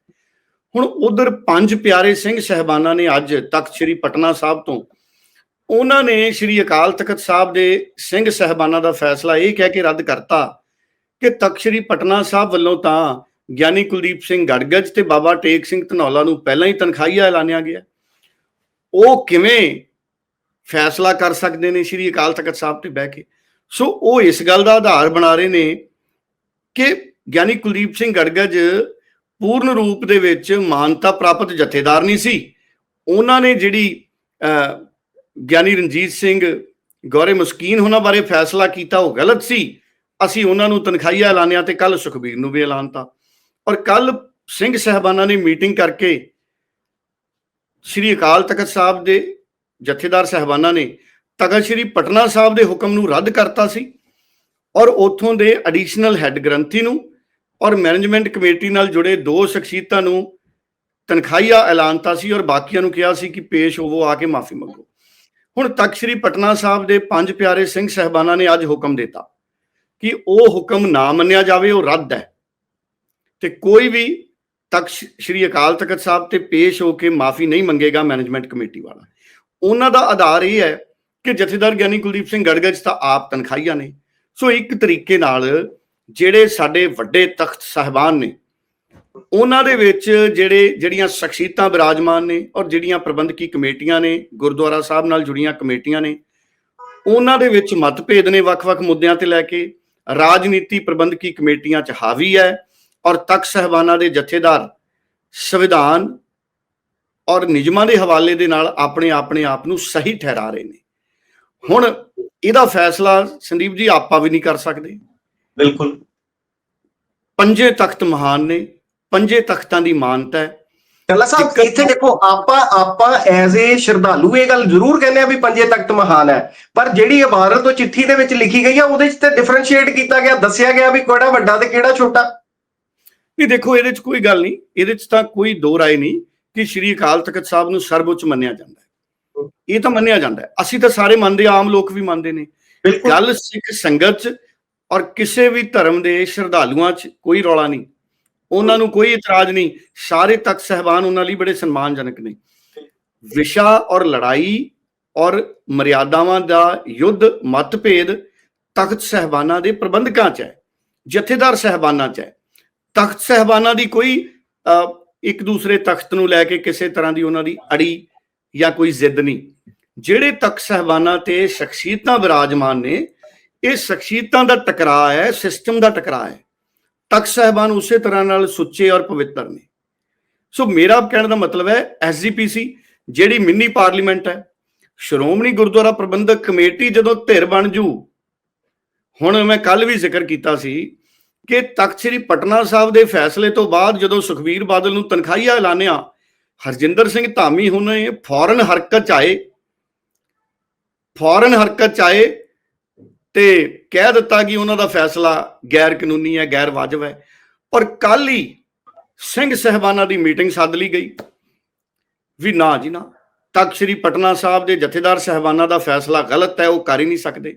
ਹੁਣ ਉਧਰ ਪੰਜ ਪਿਆਰੇ ਸਿੰਘ ਸਹਿਬਾਨਾਂ ਨੇ ਅੱਜ ਤਖਤ ਸ਼੍ਰੀ ਪਟਨਾ ਸਾਹਿਬ ਤੋਂ ਉਹਨਾਂ ਨੇ ਸ਼੍ਰੀ ਅਕਾਲ ਤਖਤ ਸਾਹਿਬ ਦੇ ਸਿੰਘ ਸਹਿਬਾਨਾਂ ਦਾ ਫੈਸਲਾ ਇਹ ਕਹਿ ਕੇ ਰੱਦ ਕਰਤਾ ਕਿ ਤਖਤ ਸ਼੍ਰੀ ਪਟਨਾ ਸਾਹਿਬ ਵੱਲੋਂ ਤਾਂ ਗਿਆਨੀ ਕੁਲਦੀਪ ਸਿੰਘ ਗੜਗੜ ਤੇ ਬਾਬਾ ਟੇਕ ਸਿੰਘ ਧਨੌਲਾ ਨੂੰ ਪਹਿਲਾਂ ਹੀ ਤਨਖਾਹੀਆ ਐਲਾਨਿਆ ਗਿਆ। ਉਹ ਕਿਵੇਂ ਫੈਸਲਾ ਕਰ ਸਕਦੇ ਨੇ ਸ਼੍ਰੀ ਅਕਾਲ ਤਖਤ ਸਾਹਿਬ ਤੇ ਬਹਿ ਕੇ? ਸੋ ਉਹ ਇਸ ਗੱਲ ਦਾ ਆਧਾਰ ਬਣਾ ਰਹੇ ਨੇ ਕਿ ਗਿਆਨੀ ਕੁਲਦੀਪ ਸਿੰਘ ਗੜਗੜ ਪੂਰਨ ਰੂਪ ਦੇ ਵਿੱਚ ਮਾਨਤਾ ਪ੍ਰਾਪਤ ਜਥੇਦਾਰ ਨਹੀਂ ਸੀ। ਉਹਨਾਂ ਨੇ ਜਿਹੜੀ ਅਹ, ਗਿਆਨੀ ਰਣਜੀਤ ਸਿੰਘ ਗੌਰੇ ਮਸਕੀਨ ਉਹਨਾਂ ਬਾਰੇ ਫੈਸਲਾ ਕੀਤਾ ਉਹ ਗਲਤ ਸੀ। ਅਸੀਂ ਉਹਨਾਂ ਨੂੰ ਤਨਖਾਹੀਆ ਐਲਾਨਿਆ ਤੇ ਕੱਲ ਸੁਖਬੀਰ ਨੂੰ ਵੀ ਐਲਾਨਤਾ ਔਰ ਕੱਲ ਸਿੰਘ ਸਹਿਬਾਨਾਂ ਨੇ ਮੀਟਿੰਗ ਕਰਕੇ ਸ਼੍ਰੀ ਅਕਾਲ ਤਖਤ ਸਾਹਿਬ ਦੇ ਜਥੇਦਾਰ ਸਹਿਬਾਨਾਂ ਨੇ ਤਖਤ ਸ਼੍ਰੀ ਪਟਨਾ ਸਾਹਿਬ ਦੇ ਹੁਕਮ ਨੂੰ ਰੱਦ ਕਰਤਾ ਸੀ। ਔਰ ਉਥੋਂ ਦੇ ਐਡੀਸ਼ਨਲ ਹੈੱਡ ਗ੍ਰੰਥੀ ਨੂੰ ਔਰ ਮੈਨੇਜਮੈਂਟ ਕਮੇਟੀ ਨਾਲ ਜੁੜੇ ਦੋ ਸ਼ਖਸੀਅਤਾਂ ਨੂੰ ਤਨਖਾਹੀਆ ਐਲਾਨਤਾ ਸੀ ਔਰ ਬਾਕੀਆਂ ਨੂੰ ਕਿਹਾ ਸੀ ਕਿ ਪੇਸ਼ ਹੋਵੋ, ਆ ਕੇ ਮਾਫੀ ਮੰਗੋ। ਹੁਣ ਤਖਤ ਸ਼੍ਰੀ ਪਟਨਾ ਸਾਹਿਬ ਦੇ ਪੰਜ ਪਿਆਰੇ ਸਿੰਘ ਸਹਿਬਾਨਾਂ ਨੇ ਅੱਜ ਹੁਕਮ ਦਿੱਤਾ ਕਿ ਉਹ ਹੁਕਮ ਨਾ ਮੰਨਿਆ ਜਾਵੇ, ਉਹ ਰੱਦ ਹੈ। ਤੇ ਕੋਈ ਵੀ ਤਖਤ ਸ਼੍ਰੀ ਅਕਾਲ ਤਖਤ ਸਾਹਿਬ ਤੇ ਪੇਸ਼ ਹੋ ਕੇ ਮਾਫੀ ਨਹੀਂ ਮੰਗੇਗਾ ਮੈਨੇਜਮੈਂਟ ਕਮੇਟੀ ਵਾਲਾ। ਉਹਨਾਂ ਦਾ ਆਧਾਰ ਇਹ ਹੈ ਕਿ ਜਥੇਦਾਰ ਗਿਆਨੀ ਕੁਲਦੀਪ ਸਿੰਘ ਗੜਗੜ ਤਾਂ ਆਪ ਤਨਖਾਹੀਆ ਨੇ। ਸੋ ਇੱਕ ਤਰੀਕੇ ਨਾਲ ਜਿਹੜੇ ਸਾਡੇ ਵੱਡੇ ਤਖਤ ਸਾਹਿਬਾਨ ਨੇ, ਉਹਨਾਂ ਦੇ ਵਿੱਚ ਜਿਹੜੇ, ਜਿਹੜੀਆਂ ਸ਼ਖਸੀਅਤਾਂ ਬਿਰਾਜਮਾਨ ਨੇ ਔਰ ਜਿਹੜੀਆਂ ਪ੍ਰਬੰਧਕੀ ਕਮੇਟੀਆਂ ਨੇ, ਗੁਰਦੁਆਰਾ ਸਾਹਿਬ ਨਾਲ ਜੁੜੀਆਂ ਕਮੇਟੀਆਂ ਨੇ, ਉਹਨਾਂ ਦੇ ਵਿੱਚ ਮਤਭੇਦ ਨੇ ਵੱਖ-ਵੱਖ ਮੁੱਦਿਆਂ ਤੇ ਲੈ ਕੇ, ਰਾਜਨੀਤੀ ਪ੍ਰਬੰਧਕੀ ਕਮੇਟੀਆਂ 'ਚ ਹਾਵੀ ਹੈ ਔਰ ਤਖਤ ਸਹਿਬਾਨਾਂ ਦੇ ਜਥੇਦਾਰ ਸੰਵਿਧਾਨ ਔਰ ਨਿਯਮਾਂ ਦੇ ਹਵਾਲੇ ਦੇ ਨਾਲ ਆਪਣੇ ਆਪਣੇ ਆਪ ਨੂੰ ਸਹੀ ਠਹਿਰਾ ਰਹੇ ਨੇ। ਹੁਣ ਇਹਦਾ ਫੈਸਲਾ ਸੰਦੀਪ ਜੀ, ਆਪਾਂ ਵੀ ਨਹੀਂ ਕਰ ਸਕਦੇ। ਬਿਲਕੁਲ। ਪੰਜੇ ਤਖਤ ਮਹਾਨ ਨੇ ਪੰਜੇ ਤਖਤਾਂ ਦੀ ਮਾਨਤਾ ਹੈ। ਟੱਲਾ ਸਾਹਿਬ ਇੱਥੇ ਦੇਖੋ ਆਪਾਂ ਆਪਾਂ ਐਜ਼ ਏ ਸ਼ਰਧਾਲੂ ਇਹ ਗੱਲ ਜ਼ਰੂਰ ਕਹਿੰਦੇ ਆ ਵੀ ਪੰਜੇ ਤਖਤ ਮਹਾਨ ਹੈ। ਪਰ ਜਿਹੜੀ ਇਬਾਰਤ ਉਹ ਚਿੱਠੀ ਦੇ ਵਿੱਚ ਲਿਖੀ ਗਈ ਆ ਉਹਦੇ 'ਚ ਤੇ ਡਿਫਰੈਂਸ਼ੀਏਟ ਕੀਤਾ ਗਿਆ ਦੱਸਿਆ ਗਿਆ ਵੀ ਕਿਹੜਾ ਵੱਡਾ ਤੇ ਕਿਹੜਾ ਛੋਟਾ। ਨਹੀਂ ਦੇਖੋ ਇਹਦੇ 'ਚ ਕੋਈ ਗੱਲ ਨਹੀਂ। ਇਹਦੇ 'ਚ ਤਾਂ ਕੋਈ ਦੋ ਰਾਏ ਨਹੀਂ ਕਿ ਸ਼੍ਰੀ ਅਕਾਲ ਤਖਤ ਸਾਹਿਬ ਨੂੰ ਸਰਵਉੱਚ ਮੰਨਿਆ ਜਾਂਦਾ ਹੈ। ਇਹ ਤਾਂ ਮੰਨਿਆ ਜਾਂਦਾ ਹੈ। ਅਸੀਂ ਤਾਂ ਸਾਰੇ ਮੰਨਦੇ ਆਮ ਲੋਕ ਵੀ ਮੰਨਦੇ ਨੇ। ਗੱਲ ਸਿੱਖ ਸੰਗਤ 'ਚ ਔਰ ਕਿਸੇ ਵੀ ਧਰਮ ਦੇ ਸ਼ਰਧਾਲੂਆਂ 'ਚ ਕੋਈ ਰੌਲਾ ਨਹੀਂ। ਉਹਨਾਂ ਨੂੰ ਕੋਈ ਇਤਰਾਜ਼ ਨਹੀਂ। ਸਾਰੇ ਤਖਤ ਸਹਿਬਾਨ ਉਹਨਾਂ ਲਈ ਬੜੇ ਸਨਮਾਨਜਨਕ ਨੇ। ਵਿਸ਼ਾ ਔਰ ਲੜਾਈ ਔਰ ਮਰਿਆਦਾਵਾਂ ਦਾ ਯੁੱਧ ਮਤਭੇਦ ਤਖਤ ਸਹਿਬਾਨਾਂ ਦੇ ਪ੍ਰਬੰਧਕਾਂ 'ਚ ਹੈ, ਜਥੇਦਾਰ ਸਹਿਬਾਨਾਂ 'ਚ ਹੈ। ਤਖਤ ਸਹਿਬਾਨਾਂ ਦੀ ਕੋਈ ਇੱਕ ਦੂਸਰੇ ਤਖਤ ਨੂੰ ਲੈ ਕੇ ਕਿਸੇ ਤਰ੍ਹਾਂ ਦੀ ਉਹਨਾਂ ਦੀ ਅੜੀ ਜਾਂ ਕੋਈ ਜ਼ਿੱਦ ਨਹੀਂ। ਜਿਹੜੇ ਤਖਤ ਸਹਿਬਾਨਾਂ ਤੇ ਸ਼ਖਸੀਅਤਾਂ ਵਿਰਾਜਮਾਨ ਨੇ ਇਹ ਸ਼ਖਸੀਅਤਾਂ ਦਾ ਟਕਰਾਅ ਹੈ ਸਿਸਟਮ ਦਾ ਟਕਰਾਅ ਹੈ। ਤਖਤ ਸਹਿਬਾਨ ਉਸੇ ਤਰ੍ਹਾਂ ਨਾਲ ਸੁੱਚੇ ਔਰ ਪਵਿੱਤਰ ਨੇ। ਸੋ ਮੇਰਾ ਕਹਿਣ ਦਾ ਮਤਲਬ ਹੈ ਐਸਜੀਪੀਸੀ ਜਿਹੜੀ ਮਿੰਨੀ ਪਾਰਲੀਮੈਂਟ ਹੈ, ਸ਼੍ਰੋਮਣੀ ਗੁਰਦੁਆਰਾ ਪ੍ਰਬੰਧਕ ਕਮੇਟੀ ਜਦੋਂ ਧਿਰ ਬਣ ਜੂ, ਹੁਣ ਮੈਂ ਕੱਲ ਵੀ ਜ਼ਿਕਰ ਕੀਤਾ ਸੀ ਕਿ ਤਖਤ ਸ੍ਰੀ ਪਟਨਾ ਸਾਹਿਬ ਦੇ ਫੈਸਲੇ ਤੋਂ ਬਾਅਦ ਜਦੋਂ ਸੁਖਬੀਰ ਬਾਦਲ ਨੂੰ ਤਨਖਾਹੀਆ ਐਲਾਨਿਆ, ਹਰਜਿੰਦਰ ਸਿੰਘ ਧਾਮੀ ਹੁਣੇ ਫੌਰਨ ਹਰਕਤ ਚ ਆਏ। ਫੌਰਨ ਹਰਕਤ ਚ ਆਏ ਤੇ ਕਹਿ ਦਿੱਤਾ ਕਿ ਉਹਨਾਂ ਦਾ ਫੈਸਲਾ ਗੈਰ ਕਾਨੂੰਨੀ ਹੈ, ਗੈਰ ਵਾਜਬ ਹੈ। ਪਰ ਕੱਲ ਹੀ ਸਿੰਘ ਸਹਿਬਾਨਾਂ ਦੀ ਮੀਟਿੰਗ ਸੱਦ ਲਈ ਗਈ। ਵੀ ਨਾ ਜੀ ਨਾ, ਤੱਕ ਸ੍ਰੀ ਪਟਨਾ ਸਾਹਿਬ ਦੇ ਜਥੇਦਾਰ ਸਹਿਬਾਨਾਂ ਦਾ ਫੈਸਲਾ ਗਲਤ ਹੈ, ਉਹ ਕਰ ਹੀ ਨਹੀਂ ਸਕਦੇ।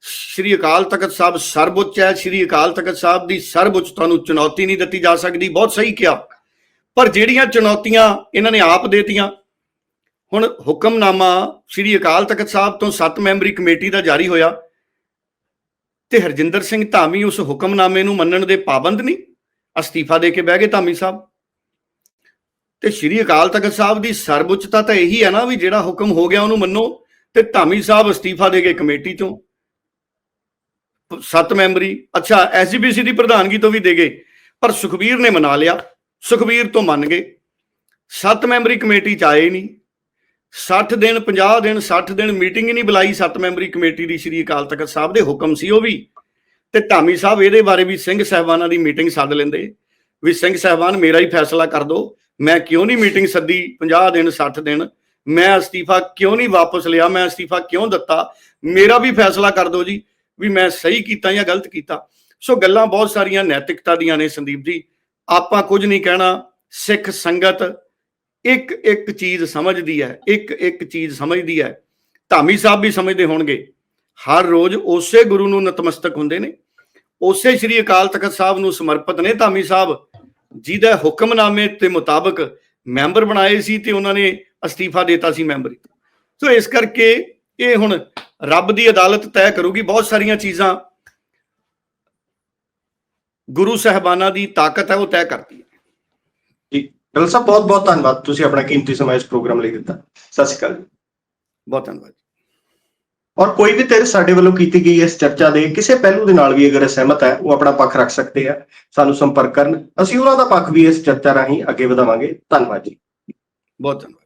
ਸ਼੍ਰੀ ਅਕਾਲ ਤਖਤ ਸਾਹਿਬ ਸਰਵਉੱਚ ਹੈ, ਸ਼੍ਰੀ ਅਕਾਲ ਤਖਤ ਸਾਹਿਬ ਦੀ ਸਰਵਉੱਚਤਾ ਨੂੰ ਚੁਣੌਤੀ ਨਹੀਂ ਦਿੱਤੀ ਜਾ ਸਕਦੀ, ਬਹੁਤ ਸਹੀ ਕਿਹਾ। ਪਰ ਜਿਹੜੀਆਂ ਚੁਣੌਤੀਆਂ ਇਹਨਾਂ ਨੇ ਆਪ ਦੇਤੀਆਂ, ਹੁਣ ਹੁਕਮਨਾਮਾ ਸ਼੍ਰੀ ਅਕਾਲ ਤਖਤ ਸਾਹਿਬ ਤੋਂ 7 ਮੈਂਬਰੀ ਕਮੇਟੀ ਦਾ ਜਾਰੀ ਹੋਇਆ। ਤੇ ਹਰਜਿੰਦਰ ਸਿੰਘ ਧਾਮੀ ਉਸ ਹੁਕਮਨਾਮੇ ਨੂੰ ਮੰਨਣ ਦੇ ਪਾਬੰਦ ਨਹੀਂ? ਅਸਤੀਫਾ ਦੇ ਕੇ ਬਹਿ ਗਏ ਧਾਮੀ ਸਾਹਿਬ। ਤੇ ਸ਼੍ਰੀ ਅਕਾਲ ਤਖਤ ਸਾਹਿਬ ਦੀ ਸਰਵਉੱਚਤਾ ਤਾਂ ਇਹੀ ਹੈ ਨਾ ਵੀ ਜਿਹੜਾ ਹੁਕਮ ਹੋ ਗਿਆ ਉਹਨੂੰ ਮੰਨੋ ਤੇ ਧਾਮੀ ਸਾਹਿਬ ਅਸਤੀਫਾ ਦੇ ਕੇ ਕਮੇਟੀ ਚੋਂ। ਸੱਤ ਮੈਂਬਰੀ, ਅੱਛਾ ਐਸਜੀਪੀਸੀ ਦੀ ਪ੍ਰਧਾਨਗੀ ਤੋਂ ਵੀ ਦੇ ਗਏ, ਪਰ ਸੁਖਬੀਰ ਨੇ ਮਨਾ ਲਿਆ, ਸੁਖਬੀਰ ਤੋਂ ਮੰਨ ਗਏ। ਸੱਤ ਮੈਂਬਰੀ ਕਮੇਟੀ ਚ ਆਏ ਨਹੀਂ। 60 ਦਿਨ 50 ਦਿਨ 60 ਦਿਨ ਮੀਟਿੰਗ ਹੀ ਨਹੀਂ ਬੁਲਾਈ ਸੱਤ ਮੈਂਬਰੀ ਕਮੇਟੀ ਦੀ ਸ਼੍ਰੀ ਅਕਾਲ ਤਖਤ ਸਾਹਿਬ ਦੇ ਹੁਕਮ ਸੀ ਉਹ ਵੀ। ਤੇ ਧਾਮੀ ਸਾਹਿਬ ਇਹਦੇ ਬਾਰੇ ਵੀ ਸਿੰਘ ਸਹਿਬਾਨਾਂ ਦੀ ਮੀਟਿੰਗ ਸੱਦ ਲੈਂਦੇ ਵੀ ਸਿੰਘ ਸਹਿਬਾਨ ਮੇਰਾ ਹੀ ਫੈਸਲਾ ਕਰ ਦਿਓ ਮੈਂ ਕਿਉਂ ਨਹੀਂ ਮੀਟਿੰਗ ਸੱਦੀ 50 ਦਿਨ 60 ਦਿਨ? ਮੈਂ ਅਸਤੀਫਾ ਕਿਉਂ ਨਹੀਂ ਵਾਪਸ ਲਿਆ? ਮੈਂ ਅਸਤੀਫਾ ਕਿਉਂ ਦਿੱਤਾ? ਮੇਰਾ ਵੀ ਫੈਸਲਾ ਕਰ ਦਿਓ ਜੀ, ਵੀ ਮੈਂ ਸਹੀ ਕੀਤਾ ਜਾਂ ਗਲਤ ਕੀਤਾ। ਸੋ ਗੱਲਾਂ ਬਹੁਤ ਸਾਰੀਆਂ ਨੈਤਿਕਤਾ ਦੀਆਂ ਨੇ ਸੰਦੀਪ ਜੀ। ਆਪਾਂ ਕੁਝ ਨਹੀਂ ਕਹਿਣਾ, ਸਿੱਖ ਸੰਗਤ ਇੱਕ ਇੱਕ ਚੀਜ਼ ਸਮਝਦੀ ਹੈ, ਇੱਕ ਇੱਕ ਚੀਜ਼ ਸਮਝਦੀ ਹੈ। ਧਾਮੀ ਸਾਹਿਬ ਵੀ ਸਮਝਦੇ ਹੋਣਗੇ। ਹਰ ਰੋਜ਼ ਉਸੇ ਗੁਰੂ ਨੂੰ ਨਤਮਸਤਕ ਹੁੰਦੇ ਨੇ। ਉਸੇ ਸ੍ਰੀ ਅਕਾਲ ਤਖਤ ਸਾਹਿਬ ਨੂੰ ਸਮਰਪਿਤ ਨੇ ਧਾਮੀ ਸਾਹਿਬ। ਜਿਹਦਾ ਹੁਕਮਨਾਮੇ ਦੇ ਮੁਤਾਬਕ ਮੈਂਬਰ ਬਣਾਏ ਸੀ ਤੇ ਉਹਨਾਂ ਨੇ ਅਸਤੀਫਾ ਦਿੱਤਾ ਸੀ ਮੈਂਬਰੀ ਸੋ ਇਸ ਕਰਕੇ ਇਹ ਹੁਣ ਰੱਬ ਦੀ ਅਦਾਲਤ ਤੈਅ ਕਰੂਗੀ ਬਹੁਤ ਸਾਰੀਆਂ ਚੀਜ਼ਾਂ। ਗੁਰੂ ਸਾਹਿਬਾਨਾਂ ਦੀ ਤਾਕਤ ਹੈ, ਉਹ ਤੈਅ ਕਰਦੀ ਹੈ। ਡਾਕਟਰ ਸਾਹਿਬ ਬਹੁਤ ਬਹੁਤ ਧੰਨਵਾਦ। ਤੁਸੀਂ ਆਪਣਾ ਕੀਮਤੀ ਸਮਾਂ ਇਸ ਪ੍ਰੋਗਰਾਮ ਲਈ ਦਿੱਤਾ। ਸਤਿ ਸ਼੍ਰੀ ਅਕਾਲ ਜੀ। ਬਹੁਤ ਧੰਨਵਾਦ ਔਰ ਕੋਈ ਵੀ ਧਿਰ ਸਾਡੇ ਵੱਲੋਂ ਕੀਤੀ ਗਈ ਇਸ ਚਰਚਾ ਦੇ ਕਿਸੇ ਪਹਿਲੂ ਦੇ ਨਾਲ ਵੀ ਅਗਰ ਸਹਿਮਤ ਹੈ ਉਹ ਆਪਣਾ ਪੱਖ ਰੱਖ ਸਕਦੇ ਆ। ਸਾਨੂੰ ਸੰਪਰਕ ਕਰਨ। ਅਸੀਂ ਉਹਨਾਂ ਦਾ ਪੱਖ ਵੀ ਇਸ ਚਰਚਾ ਰਾਹੀਂ ਅੱਗੇ ਵਧਾਵਾਂਗੇ। ਧੰਨਵਾਦ ਜੀ। ਬਹੁਤ ਧੰਨਵਾਦ।